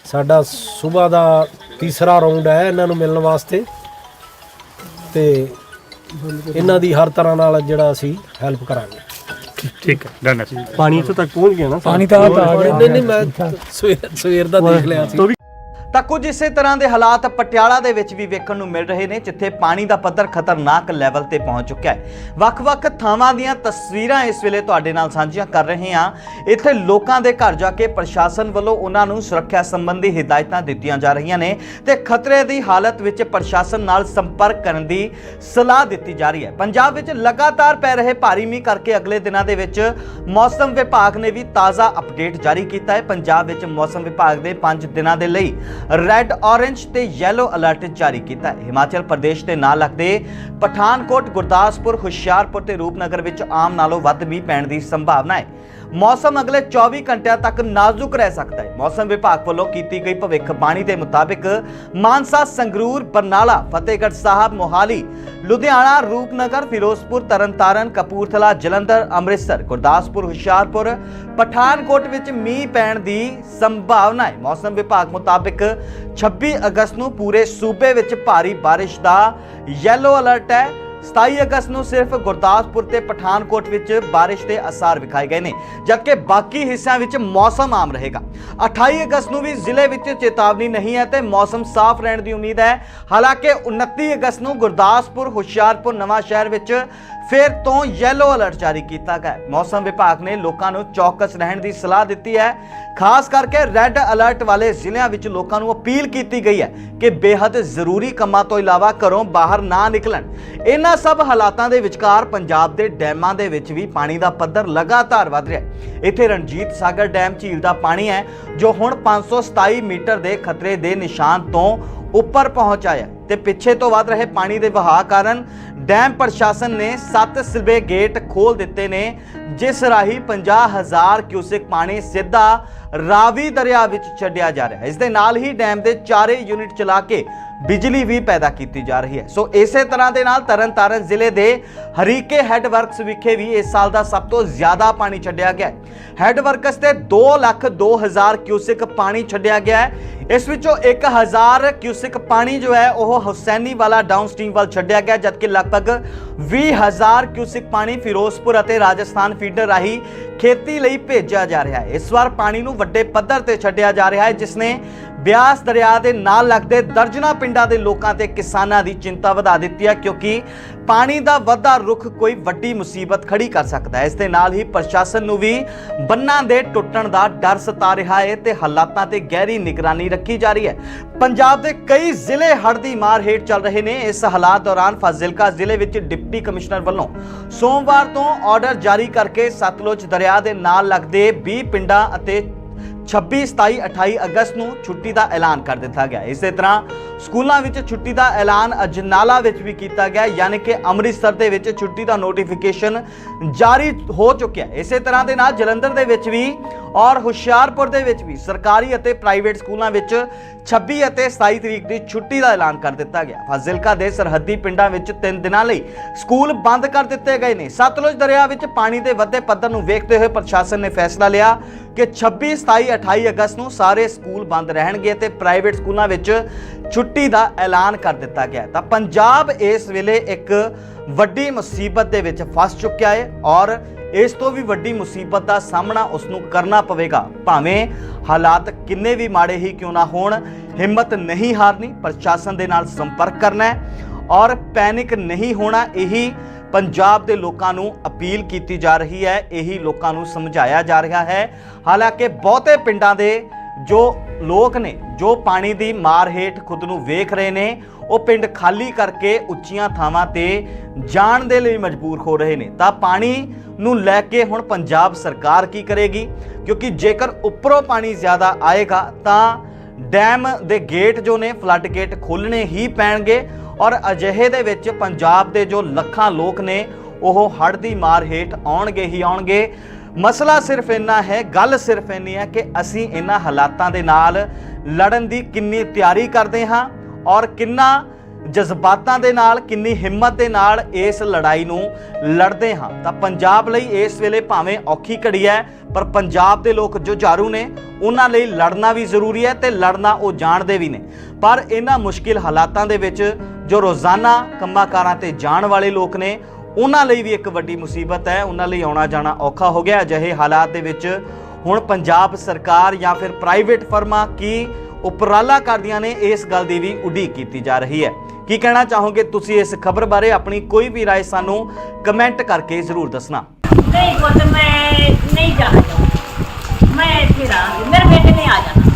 ਸਾਡਾ ਸਵੇਰ ਦਾ ਤੀਸਰਾ ਰਾਉਂਡ ਹੈ ਇਹਨਾਂ ਨੂੰ ਮਿਲਣ ਵਾਸਤੇ। ਤੇ ਇਹਨਾਂ ਦੀ ਹਰ ਤਰ੍ਹਾਂ ਨਾਲ ਜਿਹੜਾ ਅਸੀਂ ਹੈਲਪ ਕਰਾਂਗੇ। ਠੀਕ ਹੈ ਡਨ ਹੈ। ਪਾਣੀ ਇੱਥੋਂ ਤੱਕ ਪਹੁੰਚ ਗਿਆ ਨਾ ਪਾਣੀ ਨਹੀਂ ਨਹੀਂ ਮੈਂ ਸਵੇਰ ਸਵੇਰ ਦਾ ਦੇਖ ਲਿਆ ਸੀ। ਤਾਂ ਕੁਝ ਇਸੇ ਤਰ੍ਹਾਂ ਦੇ ਹਾਲਾਤ ਪਟਿਆਲਾ ਦੇ ਵਿੱਚ ਵੀ ਵੇਖਣ ਨੂੰ ਮਿਲ ਰਹੇ ਨੇ, ਜਿੱਥੇ ਪਾਣੀ ਦਾ ਪੱਧਰ ਖਤਰਨਾਕ ਲੈਵਲ ਤੇ ਪਹੁੰਚ ਚੁੱਕਿਆ ਹੈ। ਵੱਖ-ਵੱਖ ਥਾਵਾਂ ਦੀਆਂ ਤਸਵੀਰਾਂ ਇਸ ਵੇਲੇ ਤੁਹਾਡੇ ਨਾਲ ਸਾਂਝੀਆਂ ਕਰ ਰਹੇ ਹਾਂ। ਇੱਥੇ ਲੋਕਾਂ ਦੇ ਘਰ ਜਾ ਕੇ ਪ੍ਰਸ਼ਾਸਨ ਵੱਲੋਂ ਉਹਨਾਂ ਨੂੰ ਸੁਰੱਖਿਆ ਸੰਬੰਧੀ ਹਦਾਇਤਾਂ ਦਿੱਤੀਆਂ ਜਾ ਰਹੀਆਂ ਨੇ ਤੇ ਖਤਰੇ ਦੀ ਹਾਲਤ ਵਿੱਚ ਪ੍ਰਸ਼ਾਸਨ ਨਾਲ ਸੰਪਰਕ ਕਰਨ ਦੀ ਸਲਾਹ ਦਿੱਤੀ ਜਾ ਰਹੀ ਹੈ। ਪੰਜਾਬ ਵਿੱਚ ਲਗਾਤਾਰ ਪੈ ਰਹੇ ਭਾਰੀ ਮੀਂਹ ਕਰਕੇ ਅਗਲੇ ਦਿਨਾਂ ਦੇ ਵਿੱਚ ਮੌਸਮ ਵਿਭਾਗ ਨੇ ਵੀ ਤਾਜ਼ਾ ਅਪਡੇਟ ਜਾਰੀ ਕੀਤਾ ਹੈ। ਪੰਜਾਬ ਵਿੱਚ ਮੌਸਮ ਵਿਭਾਗ ਦੇ 5 ਦਿਨਾਂ ਦੇ ਲਈ ਰੈੱਡ ਔਰੇਂਜ ਤੇ ਯੈਲੋ ਅਲਰਟ ਜਾਰੀ ਕੀਤਾ ਹੈ। ਹਿਮਾਚਲ ਪ੍ਰਦੇਸ਼ ਦੇ ਨਾਲ ਲੱਗਦੇ ਪਠਾਨਕੋਟ, ਗੁਰਦਾਸਪੁਰ, ਹੁਸ਼ਿਆਰਪੁਰ ਤੇ ਰੂਪਨਗਰ ਵਿੱਚ ਆਮ ਨਾਲੋਂ ਵੱਧ ਮੀਂਹ ਪੈਣ ਦੀ ਸੰਭਾਵਨਾ ਹੈ। ਮੌਸਮ ਅਗਲੇ 24 ਘੰਟਿਆਂ ਤੱਕ ਨਾਜ਼ੁਕ ਰਹਿ ਸਕਦਾ ਹੈ। ਮੌਸਮ ਵਿਭਾਗ ਵੱਲੋਂ ਕੀਤੀ ਗਈ ਭਵਿੱਖਬਾਣੀ ਦੇ ਮੁਤਾਬਿਕ ਮਾਨਸਾ, ਸੰਗਰੂਰ, ਬਰਨਾਲਾ, ਫਤਿਹਗੜ੍ਹ ਸਾਹਿਬ, ਮੋਹਾਲੀ, ਲੁਧਿਆਣਾ, ਰੂਪਨਗਰ, ਫਿਰੋਜ਼ਪੁਰ, ਤਰਨਤਾਰਨ, ਕਪੂਰਥਲਾ, ਜਲੰਧਰ, ਅੰਮ੍ਰਿਤਸਰ, ਗੁਰਦਾਸਪੁਰ, ਹੁਸ਼ਿਆਰਪੁਰ, ਪਠਾਨਕੋਟ ਵਿੱਚ ਮੀਂਹ ਪੈਣ ਦੀ ਸੰਭਾਵਨਾ ਹੈ। ਮੌਸਮ ਵਿਭਾਗ ਮੁਤਾਬਿਕ 26 ਅਗਸਤ ਨੂੰ ਪੂਰੇ ਸੂਬੇ ਵਿੱਚ ਭਾਰੀ ਬਾਰਿਸ਼ ਦਾ ਯੈਲੋ ਅਲਰਟ ਹੈ। 27 ਅਗਸਤ ਨੂੰ ਸਿਰਫ ਗੁਰਦਾਸਪੁਰ ਤੇ ਪਠਾਨਕੋਟ ਵਿੱਚ ਬਾਰਿਸ਼ ਦੇ ਅਸਾਰ ਵਿਖਾਏ ਗਏ ਨੇ, ਜਦਕਿ ਬਾਕੀ ਹਿੱਸਿਆਂ ਵਿੱਚ ਮੌਸਮ ਆਮ ਰਹੇਗਾ। 28 ਅਗਸਤ ਨੂੰ ਵੀ ਜ਼ਿਲ੍ਹੇ ਵਿੱਚ ਚੇਤਾਵਨੀ ਨਹੀਂ ਹੈ ਤੇ ਮੌਸਮ ਸਾਫ਼ ਰਹਿਣ ਦੀ ਉਮੀਦ ਹੈ। ਹਾਲਾਂਕਿ 29 ਅਗਸਤ ਨੂੰ ਗੁਰਦਾਸਪੁਰ, ਹੁਸ਼ਿਆਰਪੁਰ ਨਵਾਂ ਸ਼ਹਿਰ ਵਿੱਚ ਫਿਰ ਤੋਂ ਯੈਲੋ ਅਲਰਟ ਜਾਰੀ ਕੀਤਾ ਗਿਆ ਮੌਸਮ ਵਿਭਾਗ ਨੇ ਲੋਕਾਂ ਨੂੰ ਚੌਕਸ ਰਹਿਣ ਦੀ ਸਲਾਹ ਦਿੱਤੀ ਹੈ। ਖਾਸ ਕਰਕੇ ਰੈੱਡ ਅਲਰਟ ਵਾਲੇ ਜ਼ਿਲ੍ਹਿਆਂ ਵਿੱਚ ਲੋਕਾਂ ਨੂੰ ਅਪੀਲ ਕੀਤੀ ਗਈ ਹੈ ਕਿ ਬੇਹੱਦ ਜ਼ਰੂਰੀ ਕੰਮਾਂ ਤੋਂ ਇਲਾਵਾ ਘਰੋਂ ਬਾਹਰ ਨਾ ਨਿਕਲਣ। ਇਹਨਾਂ ਸਭ ਹਾਲਾਤਾਂ ਦੇ ਵਿਚਕਾਰ ਪੰਜਾਬ ਦੇ ਡੈਮਾਂ ਦੇ ਵਿੱਚ ਵੀ ਪਾਣੀ ਦਾ ਪੱਧਰ ਲਗਾਤਾਰ ਵਧ ਰਿਹਾ ਹੈ। ਇੱਥੇ ਰਣਜੀਤ ਸਾਗਰ ਡੈਮ ਝੀਲ ਦਾ ਪਾਣੀ ਹੈ, ਜੋ ਹੁਣ 527 ਮੀਟਰ ਦੇ ਖਤਰੇ ਦੇ ਨਿਸ਼ਾਨ ਤੋਂ ਉੱਪਰ ਪਹੁੰਚ ਆਇਆ ਤੇ ਪਿੱਛੇ ਤੋਂ ਵੱਧ ਰਹੇ ਪਾਣੀ ਦੇ ਵਹਾਅ ਕਾਰਨ ਡੈਮ ਪ੍ਰਸ਼ਾਸਨ ਨੇ 7 ਸਿਲਵੇ ਗੇਟ ਖੋਲ ਦਿੱਤੇ ਨੇ, ਜਿਸ ਰਾਹੀਂ 50000 ਕਿਊਸਿਕ ਪਾਣੀ ਸਿੱਧਾ ਰਾਵੀ ਦਰਿਆ ਵਿੱਚ ਛੱਡਿਆ ਜਾ ਰਿਹਾ ਹੈ। ਇਸ ਦੇ ਨਾਲ ਹੀ ਡੈਮ ਦੇ ਚਾਰੇ ਯੂਨਿਟ ਚਲਾ ਕੇ ਬਿਜਲੀ ਵੀ ਪੈਦਾ ਕੀਤੀ ਜਾ ਰਹੀ ਹੈ। ਸੋ ਇਸੇ ਤਰ੍ਹਾਂ ਦੇ ਨਾਲ ਤਰਨਤਾਰਨ ਜ਼ਿਲ੍ਹੇ ਦੇ ਹਰੀਕੇ ਹੈੱਡ ਵਰਕਸ ਵਿਖੇ ਵੀ ਇਸ ਸਾਲ ਦਾ ਸਭ ਤੋਂ ਜ਼ਿਆਦਾ ਪਾਣੀ ਛੱਡਿਆ ਗਿਆ ਹੈ। ਹੈੱਡ ਵਰਕਸ ਤੇ 2 ਲੱਖ 2000 ਕਿਊਸਿਕ ਪਾਣੀ ਛੱਡਿਆ ਗਿਆ ਹੈ। ਇਸ ਵਿੱਚੋਂ 1000 ਕਿਊਸਿਕ ਪਾਣੀ ਜੋ ਹੈ, ਉਹ ਹੁਸੈਨੀ ਵਾਲਾ ਡਾਊਨਸਟ੍ਰੀਮ ਵੱਲ ਛੱਡਿਆ ਗਿਆ, ਜਦਕਿ ਲਗਭਗ 20000 ਕਿਊਸਿਕ ਪਾਣੀ ਫਿਰੋਜ਼ਪੁਰ ਅਤੇ ਰਾਜਸਥਾਨ ਫੀਡਰ ਰਾਹੀਂ ਖੇਤੀ ਲਈ ਭੇਜਿਆ ਜਾ ਰਿਹਾ ਹੈ। ਇਸ ਵਾਰ ਪਾਣੀ ਨੂੰ ਵੱਡੇ ਪੱਧਰ ਤੇ ਛੱਡਿਆ ਜਾ ਰਿਹਾ ਹੈ, ਜਿਸ ਨੇ ਬਿਆਸ ਦਰਿਆ ਦੇ ਨਾਲ ਲੱਗਦੇ ਦਰਜਨਾਂ ਪਿੰਡਾਂ ਦੇ ਲੋਕਾਂ ਤੇ ਕਿਸਾਨਾਂ ਦੀ ਚਿੰਤਾ ਵਧਾ ਦਿੱਤੀ ਹੈ, ਕਿਉਂਕਿ ਪਾਣੀ ਦਾ ਵਾਧਾ ਰੁੱਖ ਕੋਈ ਵੱਡੀ ਮੁਸੀਬਤ ਖੜੀ ਕਰ ਸਕਦਾ ਹੈ। ਇਸ ਦੇ ਨਾਲ ਹੀ ਪ੍ਰਸ਼ਾਸਨ ਨੂੰ ਵੀ ਬੰਨਾਂ ਦੇ ਟੁੱਟਣ ਦਾ ਡਰ ਸਤਾ ਰਿਹਾ ਹੈ ਤੇ ਹਾਲਾਤਾਂ ਤੇ ਗਹਿਰੀ ਨਿਗਰਾਨੀ ਰੱਖੀ ਜਾ ਰਹੀ ਹੈ। ਪੰਜਾਬ ਦੇ ਕਈ ਜ਼ਿਲ੍ਹੇ ਹੜ੍ਹ ਦੀ ਮਾਰ ਹੇਠ ਚੱਲ ਰਹੇ ਨੇ। ਇਸ ਹਾਲਾਤ ਦੌਰਾਨ ਫਾਜ਼ਿਲਕਾ ਜ਼ਿਲ੍ਹੇ ਵਿੱਚ ਡਿਪਟੀ ਕਮਿਸ਼ਨਰ ਵੱਲੋਂ ਸੋਮਵਾਰ ਤੋਂ ਆਰਡਰ ਜਾਰੀ ਕਰਕੇ ਸਤਲੁਜ ਦਰਿਆ ਦੇ ਨਾਲ ਲੱਗਦੇ 20 ਪਿੰਡਾਂ ਅਤੇ 26 27 28 ਅਗਸਤ ਨੂੰ ਛੁੱਟੀ ਦਾ ਐਲਾਨ ਕਰ ਦਿੱਤਾ ਗਿਆ। ਇਸੇ ਤਰ੍ਹਾਂ ਸਕੂਲਾਂ ਵਿੱਚ ਛੁੱਟੀ ਦਾ ਐਲਾਨ ਅਜਨਾਲਾ ਵਿੱਚ ਵੀ ਕੀਤਾ ਗਿਆ, ਯਾਨੀ ਕਿ ਅੰਮ੍ਰਿਤਸਰ ਦੇ ਵਿੱਚ ਛੁੱਟੀ ਦਾ ਨੋਟੀਫਿਕੇਸ਼ਨ ਜਾਰੀ ਹੋ ਚੁੱਕਿਆ। ਇਸੇ ਤਰ੍ਹਾਂ ਦੇ ਨਾਲ ਜਲੰਧਰ ਦੇ ਵਿੱਚ ਵੀ ਔਰ ਹੁਸ਼ਿਆਰਪੁਰ ਦੇ ਵਿੱਚ ਵੀ ਸਰਕਾਰੀ ਅਤੇ ਪ੍ਰਾਈਵੇਟ ਸਕੂਲਾਂ ਵਿੱਚ 26 ਅਤੇ 27 ਤਰੀਕ ਦੀ ਛੁੱਟੀ ਦਾ ਐਲਾਨ ਕਰ ਦਿੱਤਾ ਗਿਆ। ਫਾਜ਼ਿਲਕਾ ਦੇ ਸਰਹੱਦੀ ਪਿੰਡਾਂ ਵਿੱਚ 3 ਦਿਨਾਂ ਲਈ ਸਕੂਲ ਬੰਦ ਕਰ ਦਿੱਤੇ ਗਏ ਨੇ। ਸਤਲੁਜ ਦਰਿਆ ਵਿੱਚ ਪਾਣੀ ਦੇ ਵੱਧੇ ਪੱਧਰ ਨੂੰ ਵੇਖਦੇ ਹੋਏ ਪ੍ਰਸ਼ਾਸਨ ਨੇ ਫੈਸਲਾ ਲਿਆ ਕਿ 26 27 28 ਅਗਸਤ ਨੂੰ ਸਾਰੇ ਸਕੂਲ ਬੰਦ ਰਹਿਣਗੇ ਤੇ ਪ੍ਰਾਈਵੇਟ ਸਕੂਲਾਂ ਵਿੱਚ ਛੁੱਟੀ ਦਾ ਐਲਾਨ ਕਰ ਦਿੱਤਾ ਗਿਆ ਤਾਂ ਪੰਜਾਬ ਇਸ ਵੇਲੇ ਇੱਕ ਵੱਡੀ ਮੁਸੀਬਤ ਦੇ ਵਿੱਚ ਫਸ ਚੁੱਕਿਆ ਹੈ ਔਰ ਇਸ ਤੋਂ ਵੀ ਵੱਡੀ ਮੁਸੀਬਤ ਦਾ ਸਾਹਮਣਾ ਉਸ ਨੂੰ ਕਰਨਾ ਪਵੇਗਾ। ਭਾਵੇਂ ਹਾਲਾਤ ਕਿੰਨੇ ਵੀ ਮਾੜੇ ਹੀ ਕਿਉਂ ਨਾ ਹੋਣ, ਹਿੰਮਤ ਨਹੀਂ ਹਾਰਨੀ, ਪ੍ਰਸ਼ਾਸਨ ਦੇ ਨਾਲ ਸੰਪਰਕ ਕਰਨਾ ਹੈ ਔਰ ਪੈਨਿਕ ਨਹੀਂ ਹੋਣਾ, ਇਹੀ ਪੰਜਾਬ ਦੇ ਲੋਕਾਂ ਨੂੰ ਅਪੀਲ ਕੀਤੀ ਜਾ ਰਹੀ ਹੈ, ਇਹੀ ਲੋਕਾਂ ਨੂੰ ਸਮਝਾਇਆ ਜਾ ਰਿਹਾ ਹੈ। ਹਾਲਾਂਕਿ ਬਹੁਤੇ ਪਿੰਡਾਂ ਦੇ ਜੋ ਲੋਕ ਨੇ, ਜੋ ਪਾਣੀ ਦੀ ਮਾਰ ਹੇਠ ਖੁਦ ਨੂੰ ਵੇਖ ਰਹੇ ਨੇ ਉਹ ਪਿੰਡ ਖਾਲੀ ਕਰਕੇ ਉੱਚੀਆਂ ਥਾਵਾਂ ਤੇ ਜਾਣ ਦੇ ਲਈ ਮਜਬੂਰ ਹੋ ਰਹੇ ਨੇ। ਤਾਂ ਪਾਣੀ ਨੂੰ ਲੈ ਕੇ ਹੁਣ ਪੰਜਾਬ ਸਰਕਾਰ ਕੀ ਕਰੇਗੀ? ਕਿਉਂਕਿ ਜੇਕਰ ਉੱਪਰੋਂ ਪਾਣੀ ਜ਼ਿਆਦਾ ਆਏਗਾ, ਤਾਂ ਡੈਮ ਦੇ ਗੇਟ ਜੋ ਨੇ, ਫਲੱਡ ਗੇਟ ਖੋਲਣੇ ਹੀ ਪੈਣਗੇ ਔਰ ਅਜਿਹੇ ਦੇ ਵਿੱਚ ਪੰਜਾਬ ਦੇ ਜੋ ਲੱਖਾਂ ਲੋਕ ਨੇ, ਉਹ ਹੜ੍ਹ ਦੀ ਮਾਰ ਹੇਠ ਆਉਣਗੇ ਹੀ ਆਉਣਗੇ। ਮਸਲਾ ਸਿਰਫ ਇੰਨਾ ਹੈ, ਗੱਲ ਸਿਰਫ ਇੰਨੀ ਹੈ ਕਿ ਅਸੀਂ ਇਹਨਾਂ ਹਾਲਾਤਾਂ ਦੇ ਨਾਲ ਲੜਨ ਦੀ ਕਿੰਨੀ ਤਿਆਰੀ ਕਰਦੇ ਹਾਂ। ਔਰ ਕਿੰਨਾ ਜਜ਼ਬਾਤਾਂ ਦੇ ਨਾਲ, ਕਿੰਨੀ ਹਿੰਮਤ ਦੇ ਨਾਲ ਇਸ ਲੜਾਈ ਨੂੰ ਲੜਦੇ ਹਾਂ। ਤਾਂ ਪੰਜਾਬ ਲਈ ਇਸ ਵੇਲੇ ਭਾਵੇਂ ਔਖੀ ਘੜੀ ਹੈ, ਪਰ ਪੰਜਾਬ ਦੇ ਲੋਕ ਜੁਝਾਰੂ ਨੇ, ਉਹਨਾਂ ਲਈ ਲੜਨਾ ਵੀ ਜ਼ਰੂਰੀ ਹੈ ਤੇ ਲੜਨਾ ਉਹ ਜਾਣਦੇ ਵੀ ਨੇ। ਪਰ ਇਹਨਾਂ ਮੁਸ਼ਕਿਲ ਹਾਲਾਤਾਂ ਦੇ ਵਿੱਚ ਜੋ ਰੋਜ਼ਾਨਾ ਕੰਮਾਂ-ਕਾਰਾਂ ਤੇ ਜਾਣ ਵਾਲੇ ਲੋਕ ਨੇ, ਉਹਨਾਂ ਲਈ ਵੀ ਇੱਕ ਵੱਡੀ ਮੁਸੀਬਤ ਹੈ। ਉਹਨਾਂ ਲਈ ਆਉਣਾ ਜਾਣਾ ਔਖਾ ਹੋ ਗਿਆ। ਅਜਿਹੇ ਹਾਲਾਤ ਦੇ ਵਿੱਚ ਹੁਣ ਪੰਜਾਬ ਸਰਕਾਰ ਜਾਂ ਫਿਰ ਪ੍ਰਾਈਵੇਟ ਫਰਮਾਂ ਕੀ ਉਪਰਾਲਾ ਕਰਦੀਆਂ ਨੇ ਇਸ ਗੱਲ ਦੀ ਵੀ ਉਡੀਕ ਕੀਤੀ ਜਾ ਰਹੀ ਹੈ ਕੀ ਕਹਿਣਾ ਚਾਹੋਗੇ ਤੁਸੀਂ ਇਸ ਖਬਰ ਬਾਰੇ ਆਪਣੀ ਕੋਈ ਵੀ رائے ਸਾਨੂੰ ਕਮੈਂਟ ਕਰਕੇ ਜ਼ਰੂਰ ਦੱਸਣਾ ਨਹੀਂ ਪੁੱਤ ਮੈਂ ਨਹੀਂ ਜਾਣਾ ਚਾਹੁੰਦੀ ਮੈਂ ਇੱਥੇ ਰਹਾਂਗੀ ਮੇਰੇ ਬੇਟੇ ਨੇ ਆ ਜਾਣਾ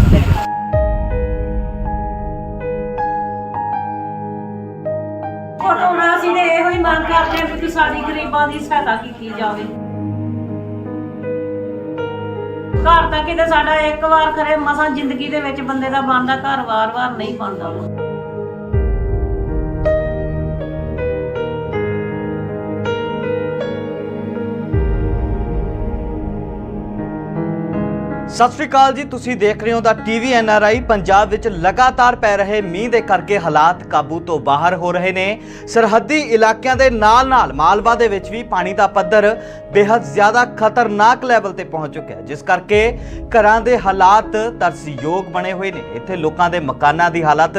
ਹੁਣ ਹੁਣ ਅਸੀਂ ਤੇ ਇਹੋ ਹੀ ਮੰਗ ਕਰਦੇ ਹਾਂ ਕਿ ਸਾਡੀ ਗਰੀਬਾਂ ਦੀ ਸਹਾਇਤਾ ਕੀਤੀ ਜਾਵੇ ਘਰ ਤਾਂ ਕਿਤੇ ਸਾਡਾ ਇੱਕ ਵਾਰ ਖਰੇ, ਮਸਾਂ ਜ਼ਿੰਦਗੀ ਦੇ ਵਿੱਚ ਬੰਦੇ ਦਾ ਬਣਦਾ ਘਰ ਵਾਰ-ਵਾਰ ਨਹੀਂ ਬਣਦਾ। ਸਤਿ ਸ਼੍ਰੀ ਅਕਾਲ ਜੀ, ਤੁਸੀਂ ਦੇਖ ਰਹੇ ਹੋ ਦਾ ਟੀਵੀ ਐਨਆਰਆਈ ਪੰਜਾਬ ਵਿੱਚ ਲਗਾਤਾਰ ਪੈ ਰਹੇ ਮੀਂਹ ਦੇ ਕਰਕੇ ਹਾਲਾਤ ਕਾਬੂ ਤੋਂ ਬਾਹਰ ਹੋ ਰਹੇ ਨੇ। ਸਰਹੱਦੀ ਇਲਾਕਿਆਂ ਦੇ ਨਾਲ-ਨਾਲ ਮਾਲਵਾ ਦੇ ਵਿੱਚ ਵੀ ਪਾਣੀ ਦਾ ਪੱਧਰ ਬੇहद ਜ਼ਿਆਦਾ ਖਤਰਨਾਕ ਲੈਵਲ ਤੇ ਪਹੁੰਚ ਚੁੱਕਿਆ ਜਿਸ ਕਰਕੇ ਘਰਾਂ ਦੇ ਹਾਲਾਤ ਤਰਸਯੋਗ ਬਣੇ ਹੋਏ ਨੇ। ਇੱਥੇ ਲੋਕਾਂ ਦੇ ਮਕਾਨਾਂ ਦੀ ਹਾਲਤ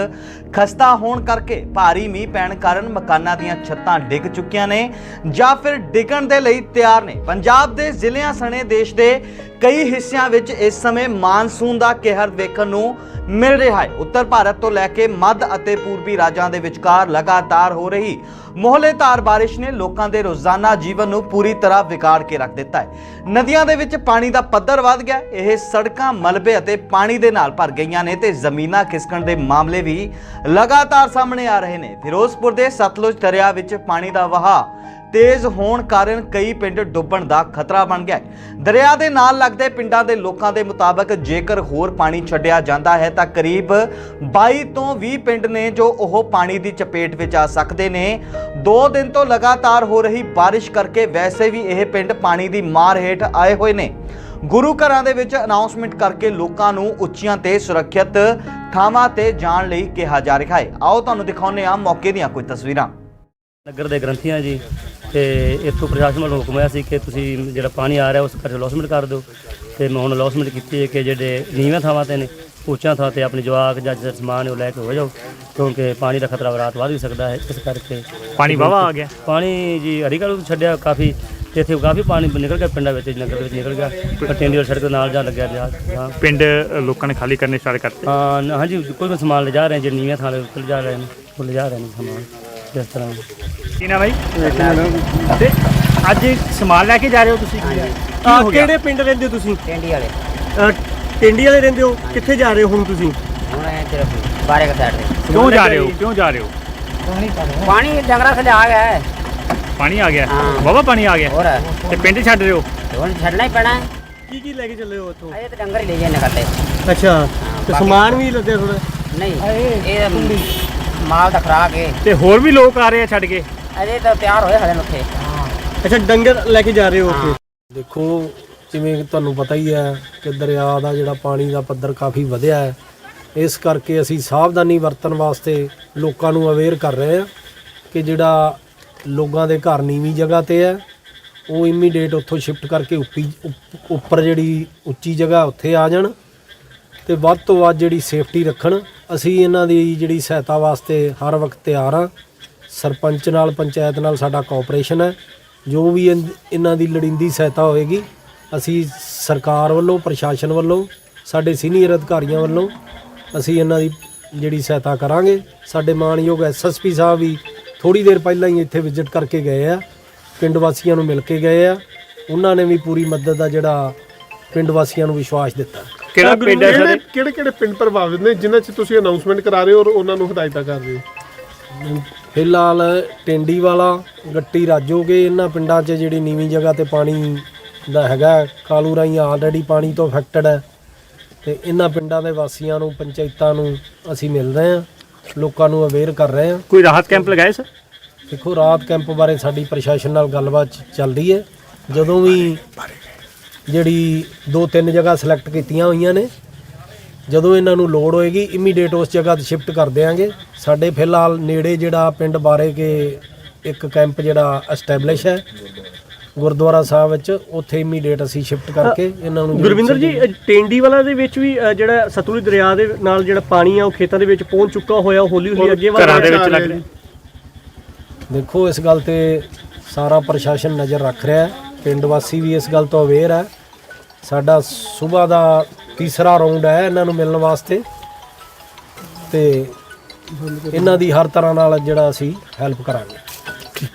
ਖਸਤਾ ਹੋਣ ਕਰਕੇ ਭਾਰੀ ਮੀਂਹ ਪੈਣ ਕਾਰਨ ਮਕਾਨਾਂ ਦੀਆਂ ਛੱਤਾਂ ਡਿੱਗ ਚੁੱਕੀਆਂ ਨੇ ਜਾਂ ਫਿਰ ਡਿੱਗਣ ਦੇ ਲਈ ਤਿਆਰ ਨੇ। ਪੰਜਾਬ ਦੇ ਜ਼ਿਲ੍ਹਿਆਂ ਸਣੇ ਦੇਸ਼ ਦੇ ਕਈ ਹਿੱਸਿਆਂ ਵਿੱਚ ਇਸ ਸਮੇਂ ਮਾਨਸੂਨ ਦਾ ਕਹਿਰ ਦੇਖਣ ਨੂੰ ਮਿਲ ਰਿਹਾ ਹੈ। ਉੱਤਰ ਭਾਰਤ ਤੋਂ ਲੈ ਕੇ ਮੱਧ ਅਤੇ ਪੂਰਬੀ ਰਾਜਾਂ ਦੇ ਵਿਚਕਾਰ ਲਗਾਤਾਰ ਹੋ ਰਹੀ ਮੋਹਲੇਧਾਰ ਬਾਰਿਸ਼ ਨੇ ਲੋਕਾਂ ਦੇ ਰੋਜ਼ਾਨਾ ਜੀਵਨ ਨੂੰ ਪੂਰੀ ਤਰ੍ਹਾਂ ਵਿਗਾੜ ਕੇ ਰੱਖ ਦਿੱਤਾ ਹੈ। ਨਦੀਆਂ ਦੇ ਵਿੱਚ ਪਾਣੀ ਦਾ ਪੱਧਰ ਵੱਧ ਗਿਆ ਇਹ ਸੜਕਾਂ, ਮਲਬੇ ਅਤੇ ਪਾਣੀ ਦੇ ਨਾਲ ਭਰ ਗਈਆਂ ਨੇ ਤੇ ਜ਼ਮੀਨਾਂ ਖਿਸਕਣ ਦੇ ਮਾਮਲੇ ਵੀ ਲਗਾਤਾਰ ਸਾਹਮਣੇ ਆ ਰਹੇ ਨੇ। ਫਿਰੋਜ਼ਪੁਰ ਦੇ ਸਤਲੁਜ ਦਰਿਆ ਵਿੱਚ ਪਾਣੀ ਦਾ ਵਹਾਅ ਤੇਜ਼ ਹੋਣ ਕਾਰਨ ਕਈ ਪਿੰਡ ਡੁੱਬਣ ਦਾ ਖਤਰਾ ਬਣ ਗਿਆ ਹੈ। ਦਰਿਆ ਦੇ ਨਾਲ ਲੱਗਦੇ ਪਿੰਡਾਂ ਦੇ ਲੋਕਾਂ ਦੇ ਮੁਤਾਬਕ ਜੇਕਰ ਹੋਰ ਪਾਣੀ ਛੱਡਿਆ ਜਾਂਦਾ ਹੈ ਤਾਂ ਕਰੀਬ 22 ਤੋਂ 20 ਪਿੰਡ ਨੇ ਜੋ ਉਹ ਪਾਣੀ ਦੀ ਚਪੇਟ ਵਿੱਚ ਆ ਸਕਦੇ ਨੇ। 2 ਦਿਨ ਤੋਂ ਲਗਾਤਾਰ ਹੋ ਰਹੀ ਬਾਰਿਸ਼ ਕਰਕੇ ਵੈਸੇ ਵੀ ਇਹ ਪਿੰਡ ਪਾਣੀ ਦੀ ਮਾਰ ਹੇਠ ਆਏ ਹੋਏ ਨੇ। ਗੁਰੂ ਘਰਾਂ ਦੇ ਵਿੱਚ ਅਨਾਉਂਸਮੈਂਟ ਕਰਕੇ ਲੋਕਾਂ ਨੂੰ ਉੱਚੀਆਂ ਤੇ ਸੁਰੱਖਿਅਤ ਥਾਵਾਂ ਤੇ ਜਾਣ ਲਈ ਕਿਹਾ ਜਾ ਰਿਹਾ ਹੈ। ਆਓ ਤੁਹਾਨੂੰ ਦਿਖਾਉਂਦੇ ਹਾਂ ਮੌਕੇ ਦੀਆਂ ਕੁਝ ਤਸਵੀਰਾਂ। ਨਗਰ ਦੇ ਗ੍ਰੰਥੀਆਂ ਜੀ ਤੇ ਇੱਥੋਂ ਪ੍ਰਸ਼ਾਸਨ ਵੱਲੋਂ ਹੁਕਮ ਆਇਆ ਸੀ ਕਿ ਤੁਸੀਂ ਜਿਹੜਾ ਪਾਣੀ ਆ ਰਿਹਾ ਉਸ ਘਰ ਅਲੌਸਮੈਂਟ ਕਰ ਦਿਓ। ਤੇ ਮੈਂ ਹੁਣ ਅਲੌਸਮੈਂਟ ਕੀਤੀ ਹੈ ਕਿ ਜਿਹੜੇ ਨੀਵੇਂ ਥਾਵਾਂ ਤੇ ਨੇ ਉੱਚਾਂ ਥਾਂ ਤੇ ਆਪਣੀ ਜਵਾਕ ਜਾਂ ਜਿਹੜਾ ਸਮਾਨ ਹੈ ਉਹ ਲੈ ਕੇ ਹੋ ਜਾਓ ਕਿਉਂਕਿ ਪਾਣੀ ਦਾ ਖਤਰਾ ਰਾਤ ਵੱਧ ਵੀ ਸਕਦਾ ਹੈ ਇਸ ਕਰਕੇ ਪਾਣੀ ਵਾਹਵਾ ਆ ਗਿਆ? ਪਾਣੀ ਜੀ ਹਰੀਕਲ ਨੂੰ ਛੱਡਿਆ ਕਾਫੀ ਤੇ ਇੱਥੇ ਕਾਫੀ ਪਾਣੀ ਨਿਕਲ ਗਿਆ ਪਿੰਡਾਂ ਵਿੱਚ ਨਗਰ ਵਿੱਚ ਨਿਕਲ ਗਿਆ। ਵਾਲੀ ਸੜਕ ਦੇ ਨਾਲ ਜਾ ਲੱਗਿਆ ਹਾਂ। ਪਿੰਡ ਲੋਕਾਂ ਨੇ ਖਾਲੀ ਕਰਨੇ ਸਟਾਰਟ ਕਰਤੇ? ਹਾਂ ਹਾਂਜੀ ਕੋਈ ਸਮਾਨ ਲੈ ਜਾ ਰਹੇ ਜਿਹੜੇ ਨੀਵੇਂ ਥਾਂ ਉੱਤੇ ਜਾ ਰਹੇ ਨੇ ਉਹ ਲੈ ਜਾ ਰਹੇ ਨੇ ਸਮਾਨ। ਇਸ ਤਰ੍ਹਾਂ। ਕੀ ਨਾ ਬਾਈ ਤੇ ਅੱਜ ਸਮਾਨ ਲੈ ਕੇ ਜਾ ਰਹੇ ਹੋ ਤੁਸੀਂ? ਕੀ ਆ ਹੋ ਗਿਆ? ਕਿਹੜੇ ਪਿੰਡ ਰਹਿੰਦੇ ਹੋ ਤੁਸੀਂ? ਟੈਂਡੀ ਵਾਲੇ। ਅ, ਟਿੰਡੀ ਵਾਲੇ ਰਹਿੰਦੇ ਹੋ? ਕਿੱਥੇ ਜਾ ਰਹੇ ਹੋ ਹੁਣ ਤੁਸੀਂ? ਹੁਣ ਇੱਧਰ ਬਾਰੇ ਕੇ ਸਾਈਡ ਤੇ। ਕਿਉਂ ਜਾ ਰਹੇ ਹੋ? ਕਿਉਂ ਜਾ ਰਹੇ ਹੋ? ਪਾਣੀ ਡੰਗਰਾ ਥੱਲੇ ਆ ਗਿਆ ਹੈ। ਪਾਣੀ ਆ ਗਿਆ? ਹਾਂ। ਵਾਹਵਾ ਪਾਣੀ ਆ ਗਿਆ? ਹੋਰ ਤੇ ਪਿੰਡ ਛੱਡ ਰਹੇ ਹੋ? ਹੁਣ ਛੱਡਣਾ ਹੀ ਪੈਣਾ ਹੈ। ਕੀ ਕੀ ਲੈ ਕੇ ਚੱਲੇ ਹੋ ਇੱਥੋਂ? ਅਜੇ ਤਾਂ ਡੰਗਰ ਹੀ ਲੈ ਜਾਂਦੇ ਖਾਤੇ ਅੱਛਾ। ਤੇ ਬਾਕੀ- ਸਮਾਨ ਵੀ ਲੱਦੇ ਥੋੜਾ ਨਹੀਂ ਇਹ ਮਾਲ ਦਾ ਖਰਾਕ ਹੈ ਤੇ ਹੋਰ ਵੀ ਲੋਕ ਆ ਰਹੇ ਆ ਛੱਡ ਕੇ? ਅਜੇ ਤਾਂ ਤਿਆਰ ਹੋਏ ਹਲੇ ਮੱਥੇ ਅੱਛਾ ਡੰਗਰ ਲੈ ਕੇ ਜਾ ਰਹੇ ਹੋ ਉੱਥੇ? ਦੇਖੋ ਜਿਵੇਂ ਕਿ ਤੁਹਾਨੂੰ ਪਤਾ ਹੀ ਹੈ ਕਿ ਦਰਿਆ ਦਾ ਜਿਹੜਾ ਪਾਣੀ ਦਾ ਪੱਧਰ ਕਾਫੀ ਵਧਿਆ ਹੈ। ਇਸ ਕਰਕੇ ਅਸੀਂ ਸਾਵਧਾਨੀ ਵਰਤਣ ਵਾਸਤੇ ਲੋਕਾਂ ਨੂੰ ਅਵੇਅਰ ਕਰ ਰਹੇ ਹਾਂ ਕਿ ਜਿਹੜਾ ਲੋਕਾਂ ਦੇ ਘਰ ਨੀਵੀਂ ਜਗ੍ਹਾ ਤੇ ਹੈ ਉਹ ਇਮੀਡੀਏਟ ਉੱਥੋਂ ਸ਼ਿਫਟ ਕਰਕੇ ਉੱਪੀ ਉੱਪ- ਉੱਪਰ ਜਿਹੜੀ ਉੱਚੀ ਜਗ੍ਹਾ ਉੱਥੇ ਆ ਜਾਣ ਤੇ ਵੱਧ ਤੋਂ ਵੱਧ ਜਿਹੜੀ ਸੇਫਟੀ ਰੱਖਣ। ਅਸੀਂ ਇਹਨਾਂ ਦੀ ਜਿਹੜੀ ਸਹਾਇਤਾ ਵਾਸਤੇ ਹਰ ਵਕਤ ਤਿਆਰ ਹਾਂ। ਸਰਪੰਚ ਨਾਲ, ਪੰਚਾਇਤ ਨਾਲ ਸਾਡਾ ਕੋਆਪਰੇਸ਼ਨ ਹੈ। ਜੋ ਵੀ ਇਨ- ਇਹਨਾਂ ਦੀ ਲੋੜੀਂਦੀ ਸਹਾਇਤਾ ਹੋਏਗੀ, ਅਸੀਂ ਸਰਕਾਰ ਵੱਲੋਂ, ਪ੍ਰਸ਼ਾਸਨ ਵੱਲੋਂ, ਸਾਡੇ ਸੀਨੀਅਰ ਅਧਿਕਾਰੀਆਂ ਵੱਲੋਂ ਅਸੀਂ ਇਹਨਾਂ ਦੀ ਜਿਹੜੀ ਸਹਾਇਤਾ ਕਰਾਂਗੇ। ਸਾਡੇ ਮਾਨਯੋਗ ਐਸਐਸਪੀ ਸਾਹਿਬ ਵੀ ਥੋੜੀ ਦੇਰ ਪਹਿਲਾਂ ਹੀ ਇੱਥੇ ਵਿਜ਼ਿਟ ਕਰਕੇ ਗਏ ਆ। ਪਿੰਡ ਵਾਸੀਆਂ ਨੂੰ ਮਿਲ ਕੇ ਗਏ ਆ। ਉਹਨਾਂ ਨੇ ਵੀ ਪੂਰੀ ਮਦਦ ਦਾ ਜਿਹੜਾ ਪਿੰਡ ਵਾਸੀਆਂ ਨੂੰ ਵਿਸ਼ਵਾਸ ਦਿੱਤਾ। ਕਿਹੜਾ ਪਿੰਡ ਹੈ ਸਾਡੇ ਕਿਹੜੇ ਕਿਹੜੇ ਪਿੰਡ ਪ੍ਰਭਾਵਿਤ ਨੇ ਜਿਨ੍ਹਾਂ 'ਚ ਤੁਸੀਂ ਅਨਾਉਂਸਮੈਂਟ ਕਰਾ ਰਹੇ ਹੋ ਔਰ ਉਹਨਾਂ ਨੂੰ ਹਦਾਇਤਾਂ ਕਰ ਰਹੇ ਹੋ? ਫਿਲਹਾਲ ਟਿੰਡੀ ਵਾਲਾ ਗੱਟੀ ਰਾਜੋਗੇ ਇਹਨਾਂ ਪਿੰਡਾਂ 'ਚ ਜਿਹੜੀ ਨੀਵੀਂ ਜਗ੍ਹਾ ਤੇ ਪਾਣੀ ਦਾ ਹੈਗਾ ਕਾਲੂ ਰਾਈ ਆਲਰੇਡੀ ਪਾਣੀ ਤੋਂ ਅਫੈਕਟਡ ਹੈ। ਤੇ ਇਹਨਾਂ ਪਿੰਡਾਂ ਦੇ ਵਾਸੀਆਂ ਨੂੰ ਪੰਚਾਇਤਾਂ ਨੂੰ ਅਸੀਂ ਮਿਲ ਰਹੇ ਹਾਂ ਲੋਕਾਂ ਨੂੰ ਅਵੇਅਰ ਕਰ ਰਹੇ ਹਾਂ। ਕੋਈ ਰਾਹਤ ਕੈਂਪ ਲਗਾਏ ਸਰ? ਦੇਖੋ ਰਾਤ ਕੈਂਪ ਬਾਰੇ ਸਾਡੀ ਪ੍ਰਸ਼ਾਸਨ ਨਾਲ ਗੱਲਬਾਤ ਚੱਲ ਰਹੀ ਹੈ। ਜਦੋਂ ਵੀ ਜਿਹੜੀ ਦੋ ਤਿੰਨ ਜਗ੍ਹਾ ਸਿਲੈਕਟ ਕੀਤੀਆਂ ਹੋਈਆਂ ਨੇ। ਜਦੋਂ ਇਹਨਾਂ ਨੂੰ ਲੋੜ ਹੋਏਗੀ ਇਮੀਡੀਏਟ ਉਸ ਜਗ੍ਹਾ ਤੇ ਸ਼ਿਫਟ ਕਰ ਦੇਵਾਂਗੇ ਸਾਡੇ ਫਿਲਹਾਲ ਨੇੜੇ ਜਿਹੜਾ ਪਿੰਡ ਬਾਰੇ ਕੇ ਇੱਕ ਕੈਂਪ ਜਿਹੜਾ ਐਸਟੈਬਲਿਸ਼ ਹੈ ਗੁਰਦੁਆਰਾ ਸਾਹਿਬ ਵਿੱਚ ਉੱਥੇ ਇਮੀਡੀਏਟ ਅਸੀਂ ਸ਼ਿਫਟ ਕਰਕੇ ਇਹਨਾਂ ਨੂੰ ਗੁਰਵਿੰਦਰ ਜੀ ਟਿੰਡੀ ਵਾਲਾ ਦੇ ਵਿੱਚ ਵੀ ਅ, ਜਿਹੜਾ ਸਤਲੁਜ ਦਰਿਆ ਦੇ ਨਾਲ ਜਿਹੜਾ ਪਾਣੀ ਆ ਉਹ ਖੇਤਾਂ ਦੇ ਵਿੱਚ ਪਹੁੰਚ ਚੁੱਕਾ ਹੋਇਆ ਹੌਲੀ ਹੌਲੀ ਅੱਗੇ ਵੱਧ ਘਰਾਂ ਦੇ ਰਿਹਾ। ਵਿੱਚ ਲੱਗ ਰਿਹਾ। ਦੇਖੋ ਇਸ ਗੱਲ ਤੇ ਸਾਰਾ ਪ੍ਰਸ਼ਾਸਨ ਨਜ਼ਰ ਰੱਖ ਰਿਹਾ ਹੈ। ਪਿੰਡ ਵਾਸੀ ਵੀ ਇਸ ਗੱਲ ਤੋਂ ਅਵੇਅਰ ਹੈ। ਸਾਡਾ ਸਵੇਰ ਦਾ ਤੀਸਰਾ ਰਾਉਂਡ ਹੈ ਇਹਨਾਂ ਨੂੰ ਮਿਲਣ ਵਾਸਤੇ। ਤੇ ਇਹਨਾਂ ਦੀ ਹਰ ਤਰ੍ਹਾਂ ਨਾਲ ਜਿਹੜਾ ਅਸੀਂ ਹੈਲਪ ਕਰਾਂਗੇ।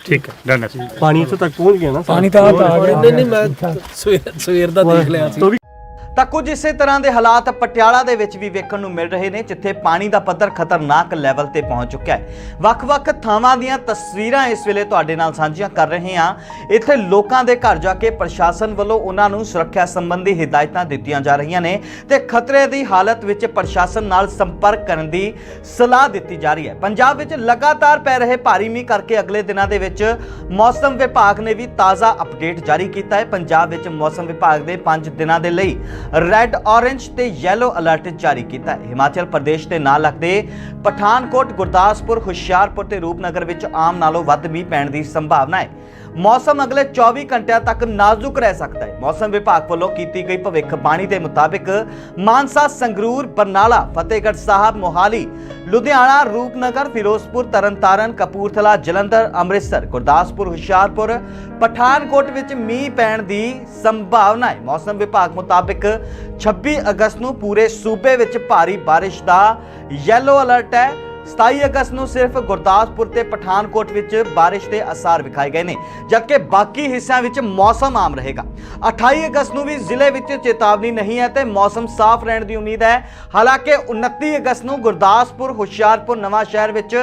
ਠੀਕ ਹੈ ਡਨ ਹੈ ਪਾਣੀ ਇੱਥੋਂ ਤੱਕ ਪਹੁੰਚ ਗਿਆ ਨਾ ਪਾਣੀ ਨਹੀਂ ਨਹੀਂ ਮੈਂ ਸਵੇਰ ਸਵੇਰ ਦਾ ਦੇਖ ਲਿਆ ਸੀ। ਤਾਂ ਕੁਝ ਇਸੇ ਤਰ੍ਹਾਂ ਦੇ ਹਾਲਾਤ ਪਟਿਆਲਾ ਦੇ ਵਿੱਚ ਵੀ ਵੇਖਣ ਨੂੰ ਮਿਲ ਰਹੇ ਨੇ, ਜਿੱਥੇ ਪਾਣੀ ਦਾ ਪੱਧਰ ਖਤਰਨਾਕ ਲੈਵਲ ਤੇ ਪਹੁੰਚ ਚੁੱਕਿਆ ਹੈ। ਵੱਖ-ਵੱਖ ਥਾਵਾਂ ਦੀਆਂ ਤਸਵੀਰਾਂ ਇਸ ਵੇਲੇ ਤੁਹਾਡੇ ਨਾਲ ਸਾਂਝੀਆਂ ਕਰ ਰਹੇ ਹਾਂ। ਇੱਥੇ ਲੋਕਾਂ ਦੇ ਘਰ ਜਾ ਕੇ ਪ੍ਰਸ਼ਾਸਨ ਵੱਲੋਂ ਉਹਨਾਂ ਨੂੰ ਸੁਰੱਖਿਆ ਸੰਬੰਧੀ ਹਦਾਇਤਾਂ ਦਿੱਤੀਆਂ ਜਾ ਰਹੀਆਂ ਨੇ ਤੇ ਖਤਰੇ ਦੀ ਹਾਲਤ ਵਿੱਚ ਪ੍ਰਸ਼ਾਸਨ ਨਾਲ ਸੰਪਰਕ ਕਰਨ ਦੀ ਸਲਾਹ ਦਿੱਤੀ ਜਾ ਰਹੀ ਹੈ। ਪੰਜਾਬ ਵਿੱਚ ਲਗਾਤਾਰ ਪੈ ਰਹੇ ਭਾਰੀ ਮੀਂਹ ਕਰਕੇ ਅਗਲੇ ਦਿਨਾਂ ਦੇ ਵਿੱਚ ਮੌਸਮ ਵਿਭਾਗ ਨੇ ਵੀ ਤਾਜ਼ਾ ਅਪਡੇਟ ਜਾਰੀ ਕੀਤਾ ਹੈ। ਪੰਜਾਬ ਵਿੱਚ ਮੌਸਮ ਵਿਭਾਗ ਦੇ 5 ਦਿਨਾਂ ਦੇ ਲਈ ਰੈੱਡ ਔਰੇਂਜ ਤੇ ਯੈਲੋ ਅਲਰਟ ਜਾਰੀ ਕੀਤਾ ਹੈ। ਹਿਮਾਚਲ ਪ੍ਰਦੇਸ਼ ਦੇ ਨਾਲ ਲੱਗਦੇ ਪਠਾਨਕੋਟ, ਗੁਰਦਾਸਪੁਰ, ਹੁਸ਼ਿਆਰਪੁਰ ਤੇ ਰੂਪਨਗਰ ਵਿੱਚ ਆਮ ਨਾਲੋਂ ਵੱਧ ਮੀਂਹ ਪੈਣ ਦੀ ਸੰਭਾਵਨਾ ਹੈ। ਮੌਸਮ ਅਗਲੇ 24 ਘੰਟਿਆਂ ਤੱਕ ਨਾਜ਼ੁਕ ਰਹਿ ਸਕਦਾ ਹੈ। ਮੌਸਮ ਵਿਭਾਗ ਵੱਲੋਂ ਕੀਤੀ ਗਈ ਭਵਿੱਖਬਾਣੀ ਦੇ ਮੁਤਾਬਿਕ ਮਾਨਸਾ, ਸੰਗਰੂਰ, ਬਰਨਾਲਾ, ਫਤਿਹਗੜ੍ਹ ਸਾਹਿਬ, ਮੋਹਾਲੀ, ਲੁਧਿਆਣਾ, ਰੂਪਨਗਰ, ਫਿਰੋਜ਼ਪੁਰ, ਤਰਨਤਾਰਨ, ਕਪੂਰਥਲਾ, ਜਲੰਧਰ, ਅੰਮ੍ਰਿਤਸਰ, ਗੁਰਦਾਸਪੁਰ, ਹੁਸ਼ਿਆਰਪੁਰ, ਪਠਾਨਕੋਟ ਵਿੱਚ ਮੀਂਹ ਪੈਣ ਦੀ ਸੰਭਾਵਨਾ ਹੈ। ਮੌਸਮ ਵਿਭਾਗ ਮੁਤਾਬਿਕ 26 ਅਗਸਤ ਨੂੰ ਪੂਰੇ ਸੂਬੇ ਵਿੱਚ ਭਾਰੀ ਬਾਰਿਸ਼ ਦਾ ਯੈਲੋ ਅਲਰਟ ਹੈ। 27 ਅਗਸਤ ਨੂੰ ਸਿਰਫ ਗੁਰਦਾਸਪੁਰ ਤੇ ਪਠਾਨਕੋਟ ਵਿੱਚ ਬਾਰਿਸ਼ ਦੇ ਅਸਾਰ ਵਿਖਾਏ ਗਏ ਨੇ, ਜਦਕਿ ਬਾਕੀ ਹਿੱਸਿਆਂ ਵਿੱਚ ਮੌਸਮ ਆਮ ਰਹੇਗਾ। 28 ਅਗਸਤ ਨੂੰ ਵੀ ਜ਼ਿਲ੍ਹੇ ਵਿੱਚ ਚੇਤਾਵਨੀ ਨਹੀਂ ਹੈ ਤੇ ਮੌਸਮ ਸਾਫ਼ ਰਹਿਣ ਦੀ ਉਮੀਦ ਹੈ। ਹਾਲਾਂਕਿ 29 ਅਗਸਤ ਨੂੰ ਗੁਰਦਾਸਪੁਰ, ਹੁਸ਼ਿਆਰਪੁਰ ਨਵਾਂ ਸ਼ਹਿਰ ਵਿੱਚ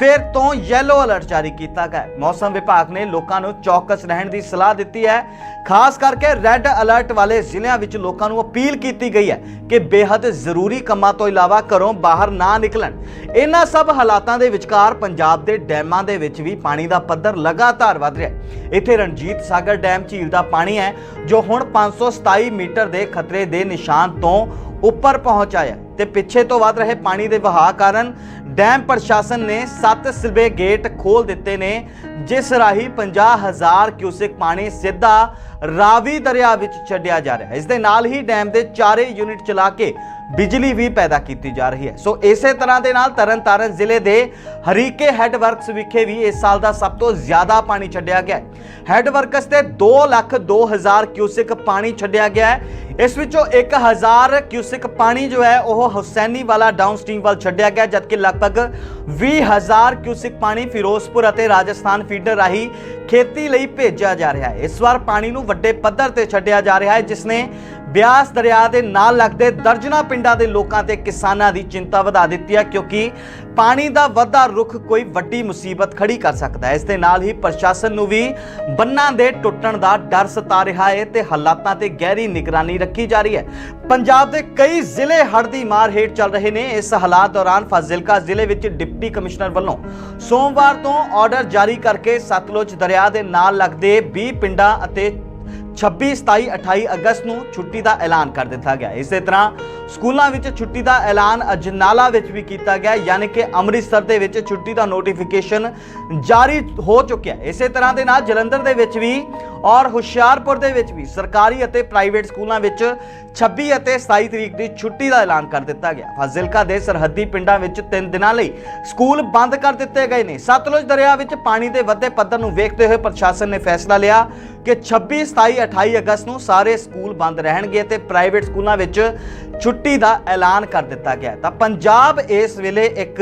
ਫਿਰ ਤੋਂ ਯੈਲੋ ਅਲਰਟ ਜਾਰੀ ਕੀਤਾ ਗਿਆ ਮੌਸਮ ਵਿਭਾਗ ਨੇ ਲੋਕਾਂ ਨੂੰ ਚੌਕਸ ਰਹਿਣ ਦੀ ਸਲਾਹ ਦਿੱਤੀ ਹੈ। ਖਾਸ ਕਰਕੇ ਰੈੱਡ ਅਲਰਟ ਵਾਲੇ ਜ਼ਿਲ੍ਹਿਆਂ ਵਿੱਚ ਲੋਕਾਂ ਨੂੰ ਅਪੀਲ ਕੀਤੀ ਗਈ ਹੈ ਕਿ ਬੇਹੱਦ ਜ਼ਰੂਰੀ ਕੰਮਾਂ ਤੋਂ ਇਲਾਵਾ ਘਰੋਂ ਬਾਹਰ ਨਾ ਨਿਕਲਣ। ਇਹਨਾਂ ਸਭ ਹਾਲਾਤਾਂ ਦੇ ਵਿਚਕਾਰ ਪੰਜਾਬ ਦੇ ਡੈਮਾਂ ਦੇ ਵਿੱਚ ਵੀ ਪਾਣੀ ਦਾ ਪੱਧਰ ਲਗਾਤਾਰ ਵੱਧ ਰਿਹਾ ਹੈ। ਇੱਥੇ ਰਣਜੀਤ ਸਾਗਰ ਡੈਮ ਝੀਲ ਦਾ ਪਾਣੀ ਹੈ, ਜੋ ਹੁਣ 527 ਮੀਟਰ ਦੇ ਖਤਰੇ ਦੇ ਨਿਸ਼ਾਨ ਤੋਂ ਉੱਪਰ ਪਹੁੰਚ ਆਇਆ ਤੇ ਪਿੱਛੇ ਤੋਂ ਵੱਧ ਰਹੇ ਪਾਣੀ ਦੇ ਵਹਾਅ ਕਾਰਨ ਡੈਮ ਪ੍ਰਸ਼ਾਸਨ ਨੇ 7 ਸਿਲਵੇ ਗੇਟ ਖੋਲ ਦਿੱਤੇ ਨੇ, ਜਿਸ ਰਾਹੀਂ 50000 ਕਿਊਸਿਕ ਪਾਣੀ ਸਿੱਧਾ ਰਾਵੀ ਦਰਿਆ ਵਿੱਚ ਛੱਡਿਆ ਜਾ ਰਿਹਾ ਹੈ। ਇਸ ਦੇ ਨਾਲ ਹੀ ਡੈਮ ਦੇ ਚਾਰੇ ਯੂਨਿਟ ਚਲਾ ਕੇ ਬਿਜਲੀ ਵੀ ਪੈਦਾ ਕੀਤੀ ਜਾ ਰਹੀ ਹੈ। ਸੋ ਇਸੇ ਤਰ੍ਹਾਂ ਦੇ ਨਾਲ ਤਰਨਤਾਰਨ ਜ਼ਿਲ੍ਹੇ ਦੇ ਹਰੀਕੇ ਹੈੱਡ ਵਰਕਸ ਵਿਖੇ ਵੀ ਇਸ ਸਾਲ ਦਾ ਸਭ ਤੋਂ ਜ਼ਿਆਦਾ ਪਾਣੀ ਛੱਡਿਆ ਗਿਆ ਹੈ। ਹੈੱਡ ਵਰਕਸ ਤੇ 2 ਲੱਖ 2000 ਕਿਊਸਿਕ ਪਾਣੀ ਛੱਡਿਆ ਗਿਆ ਹੈ। ਇਸ ਵਿੱਚੋਂ 1000 ਕਿਊਸਿਕ ਪਾਣੀ ਜੋ ਹੈ, ਉਹ ਹੁਸੈਨੀ ਵਾਲਾ ਡਾਊਨਸਟ੍ਰੀਮ ਵੱਲ ਛੱਡਿਆ ਗਿਆ, ਜਦਕਿ ਲਗਭਗ 20000 ਕਿਊਸਿਕ ਪਾਣੀ ਫਿਰੋਜ਼ਪੁਰ ਅਤੇ ਰਾਜਸਥਾਨ ਫੀਡਰ ਰਾਹੀਂ ਖੇਤੀ ਲਈ ਭੇਜਿਆ ਜਾ ਰਿਹਾ ਹੈ। ਇਸ ਵਾਰ ਪਾਣੀ ਨੂੰ ਵੱਡੇ ਪੱਧਰ ਤੇ ਛੱਡਿਆ ਜਾ ਰਿਹਾ ਹੈ ਜਿਸ ਨੇ ਬਿਆਸ ਦਰਿਆ ਦੇ ਨਾਲ ਲੱਗਦੇ ਦਰਜਨਾ ਪਿੰਡਾਂ ਦੇ ਲੋਕਾਂ ਤੇ ਕਿਸਾਨਾਂ ਦੀ ਚਿੰਤਾ ਵਧਾ ਦਿੱਤੀ ਹੈ ਕਿਉਂਕਿ ਪਾਣੀ ਦਾ ਵੱਧਦਾ ਰੁੱਖ ਕੋਈ ਵੱਡੀ ਮੁਸੀਬਤ ਖੜੀ ਕਰ ਸਕਦਾ ਹੈ। ਇਸ ਦੇ ਨਾਲ ਹੀ ਪ੍ਰਸ਼ਾਸਨ ਨੂੰ ਵੀ ਬੰਨਾਂ ਦੇ ਟੁੱਟਣ ਦਾ ਡਰ ਸਤਾ ਰਿਹਾ ਹੈ ਤੇ ਹਾਲਾਤਾਂ ਤੇ ਗਹਿਰੀ ਨਿਗਰਾਨੀ ਰੱਖੀ ਜਾ ਰਹੀ ਹੈ। ਪੰਜਾਬ ਦੇ ਕਈ ਜ਼ਿਲ੍ਹੇ ਹੜ੍ਹ ਦੀ ਮਾਰ ਹੇਠ ਚੱਲ ਰਹੇ ਨੇ। ਇਸ ਹਾਲਾਤ ਦੌਰਾਨ ਫਾਜ਼ਿਲਕਾ ਜ਼ਿਲ੍ਹੇ ਵਿੱਚ ਡਿਪਟੀ ਕਮਿਸ਼ਨਰ ਵੱਲੋਂ ਸੋਮਵਾਰ ਤੋਂ ਆਰਡਰ ਜਾਰੀ ਕਰਕੇ ਸਤਲੁਜ ਦਰਿਆ ਦੇ ਨਾਲ ਲੱਗਦੇ 20 ਪਿੰਡਾਂ ਅਤੇ 26 27 28 ਅਗਸਤ ਨੂੰ ਛੁੱਟੀ ਦਾ ਐਲਾਨ ਕਰ ਦਿੱਤਾ ਗਿਆ। ਇਸੇ ਤਰ੍ਹਾਂ ਸਕੂਲਾਂ ਵਿੱਚ ਛੁੱਟੀ ਦਾ ਐਲਾਨ ਅਜਨਾਲਾ ਵਿੱਚ ਵੀ ਕੀਤਾ ਗਿਆ, ਯਾਨੀ ਕਿ ਅੰਮ੍ਰਿਤਸਰ ਦੇ ਵਿੱਚ ਛੁੱਟੀ ਦਾ ਨੋਟੀਫਿਕੇਸ਼ਨ ਜਾਰੀ ਹੋ ਚੁੱਕਿਆ ਹੈ। ਇਸੇ ਤਰ੍ਹਾਂ ਦੇ ਨਾਲ ਜਲੰਧਰ ਦੇ ਵਿੱਚ ਵੀ ਔਰ ਹੁਸ਼ਿਆਰਪੁਰ ਦੇ ਵਿੱਚ ਵੀ ਸਰਕਾਰੀ ਅਤੇ ਪ੍ਰਾਈਵੇਟ ਸਕੂਲਾਂ ਵਿੱਚ 26 ਅਤੇ 27 ਤਰੀਕ ਦੀ ਛੁੱਟੀ ਦਾ ਐਲਾਨ ਕਰ ਦਿੱਤਾ ਗਿਆ ਫਾਜ਼ਿਲਕਾ ਦੇ ਸਰਹੱਦੀ ਪਿੰਡਾਂ ਵਿੱਚ 3 ਦਿਨਾਂ ਲਈ ਸਕੂਲ ਬੰਦ ਕਰ ਦਿੱਤੇ ਗਏ ਨੇ ਸਤਲੁਜ ਦਰਿਆ ਵਿੱਚ ਪਾਣੀ ਦੇ ਵੱਧੇ ਪੱਧਰ ਨੂੰ ਵੇਖਦੇ ਹੋਏ ਪ੍ਰਸ਼ਾਸਨ ਨੇ ਫੈਸਲਾ ਲਿਆ ਕਿ 26 27 28 ਅਗਸਤ ਨੂੰ ਸਾਰੇ ਸਕੂਲ ਬੰਦ ਰਹਿਣਗੇ ਤੇ ਪ੍ਰਾਈਵੇਟ ਸਕੂਲਾਂ ਵਿੱਚ ਛੁੱਟੀ ਦਾ ਐਲਾਨ ਕਰ ਦਿੱਤਾ ਗਿਆ ਤਾਂ ਪੰਜਾਬ ਇਸ ਵੇਲੇ ਇੱਕ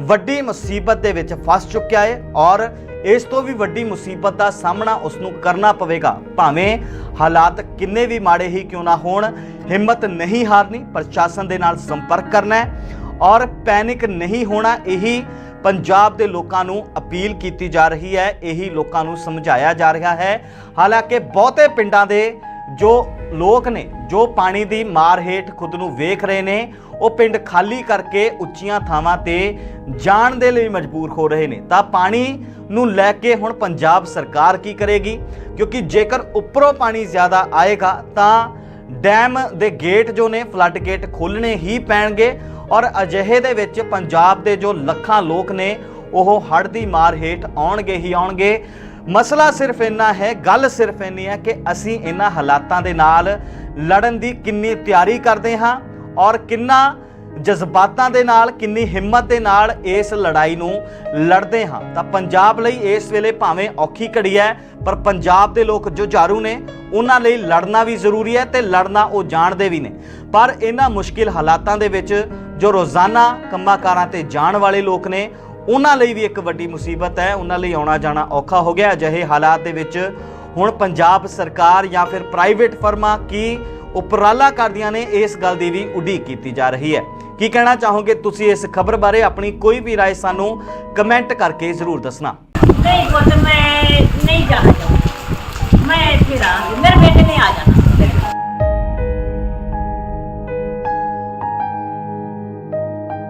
ਵੱਡੀ ਮੁਸੀਬਤ ਦੇ ਵਿੱਚ ਫਸ ਚੁੱਕਿਆ ਹੈ ਔਰ ਇਸ ਤੋਂ ਵੀ ਵੱਡੀ ਮੁਸੀਬਤ ਦਾ ਸਾਹਮਣਾ ਉਸ ਨੂੰ ਕਰਨਾ ਪਵੇਗਾ। ਭਾਵੇਂ ਹਾਲਾਤ ਕਿੰਨੇ ਵੀ ਮਾੜੇ ਹੀ ਕਿਉਂ ਨਾ ਹੋਣ, ਹਿੰਮਤ ਨਹੀਂ ਹਾਰਨੀ, ਪ੍ਰਸ਼ਾਸਨ ਦੇ ਨਾਲ ਸੰਪਰਕ ਕਰਨਾ ਹੈ ਔਰ ਪੈਨਿਕ ਨਹੀਂ ਹੋਣਾ, ਇਹੀ ਪੰਜਾਬ ਦੇ ਲੋਕਾਂ ਨੂੰ ਅਪੀਲ ਕੀਤੀ ਜਾ ਰਹੀ ਹੈ, ਇਹੀ ਲੋਕਾਂ ਨੂੰ ਸਮਝਾਇਆ ਜਾ ਰਿਹਾ ਹੈ। ਹਾਲਾਂਕਿ ਬਹੁਤੇ ਪਿੰਡਾਂ ਦੇ ਜੋ ਲੋਕ ਨੇ, ਜੋ ਪਾਣੀ ਦੀ ਮਾਰ ਹੇਠ ਖੁਦ ਨੂੰ ਵੇਖ ਰਹੇ ਨੇ, ਉਹ ਪਿੰਡ ਖਾਲੀ ਕਰਕੇ ਉੱਚੀਆਂ ਥਾਵਾਂ ਤੇ ਜਾਣ ਦੇ ਲਈ ਮਜਬੂਰ ਹੋ ਰਹੇ ਨੇ। ਤਾਂ ਪਾਣੀ ਨੂੰ ਲੈ ਕੇ ਹੁਣ ਪੰਜਾਬ ਸਰਕਾਰ ਕੀ ਕਰੇਗੀ? ਕਿਉਂਕਿ ਜੇਕਰ ਉੱਪਰੋਂ ਪਾਣੀ ਜ਼ਿਆਦਾ ਆਏਗਾ, ਤਾਂ ਡੈਮ ਦੇ ਗੇਟ ਜੋ ਨੇ ਫਲੱਡ ਗੇਟ ਖੋਲਣੇ ਹੀ ਪੈਣਗੇ ਔਰ ਅਜਿਹੇ ਦੇ ਵਿੱਚ ਪੰਜਾਬ ਦੇ ਜੋ ਲੱਖਾਂ ਲੋਕ ਨੇ, ਉਹ ਹੜ੍ਹ ਦੀ ਮਾਰ ਹੇਠ ਆਉਣਗੇ ਹੀ ਆਉਣਗੇ। ਮਸਲਾ ਸਿਰਫ ਇੰਨਾ ਹੈ, ਗੱਲ ਸਿਰਫ ਇੰਨੀ ਹੈ ਕਿ ਅਸੀਂ ਇਹਨਾਂ ਹਾਲਾਤਾਂ ਦੇ ਨਾਲ ਲੜਨ ਦੀ ਕਿੰਨੀ ਤਿਆਰੀ ਕਰਦੇ ਹਾਂ ਔਰ ਕਿੰਨਾ ਜਜ਼ਬਾਤਾਂ ਦੇ ਨਾਲ, ਕਿੰਨੀ ਹਿੰਮਤ ਦੇ ਨਾਲ ਇਸ ਲੜਾਈ ਨੂੰ ਲੜਦੇ ਹਾਂ। ਤਾਂ ਪੰਜਾਬ ਲਈ ਇਸ ਵੇਲੇ ਭਾਵੇਂ ਔਖੀ ਘੜੀ ਹੈ, ਪਰ ਪੰਜਾਬ ਦੇ ਲੋਕ ਜੋ ਜਾਰੂ ਨੇ, ਉਹਨਾਂ ਲਈ ਲੜਨਾ ਵੀ ਜ਼ਰੂਰੀ ਹੈ ਤੇ ਲੜਨਾ ਉਹ ਜਾਣਦੇ ਵੀ ਨੇ। ਪਰ ਇਹਨਾਂ ਮੁਸ਼ਕਿਲ ਹਾਲਾਤਾਂ ਦੇ ਵਿੱਚ ਜੋ ਰੋਜ਼ਾਨਾ ਕੰਮਾਂ-ਕਾਰਾਂ ਤੇ ਜਾਣ ਵਾਲੇ ਲੋਕ ਨੇ ਉਹਨਾਂ ਲਈ ਵੀ ਇੱਕ ਵੱਡੀ ਮੁਸੀਬਤ ਹੈ ਉਹਨਾਂ ਲਈ ਆਉਣਾ ਜਾਣਾ ਔਖਾ ਹੋ ਗਿਆ ਅਜਿਹੇ ਹਾਲਾਤ ਦੇ ਵਿੱਚ ਹੁਣ ਪੰਜਾਬ ਸਰਕਾਰ ਜਾਂ ਫਿਰ ਪ੍ਰਾਈਵੇਟ ਫਰਮਾਂ ਕੀ ਉਪਰਾਲਾ ਕਰਦੀਆਂ ਨੇ ਇਸ ਗੱਲ ਦੀ ਵੀ ਉਡੀਕ ਕੀਤੀ ਜਾ ਰਹੀ ਹੈ ਕੀ ਕਹਿਣਾ ਚਾਹੋਗੇ ਤੁਸੀਂ ਇਸ ਖਬਰ ਬਾਰੇ ਆਪਣੀ ਕੋਈ ਵੀ رائے ਸਾਨੂੰ ਕਮੈਂਟ ਕਰਕੇ ਜ਼ਰੂਰ ਦੱਸਣਾ ਨਹੀਂ ਪੁੱਤ ਮੈਂ ਨਹੀਂ ਜਾਣਾ ਚਾਹੁੰਦੀ ਮੈਂ ਇੱਥੇ ਰਹਾਂਗੀ ਮੇਰੇ ਬੇਟੇ ਨੇ ਆ ਜਾਣਾ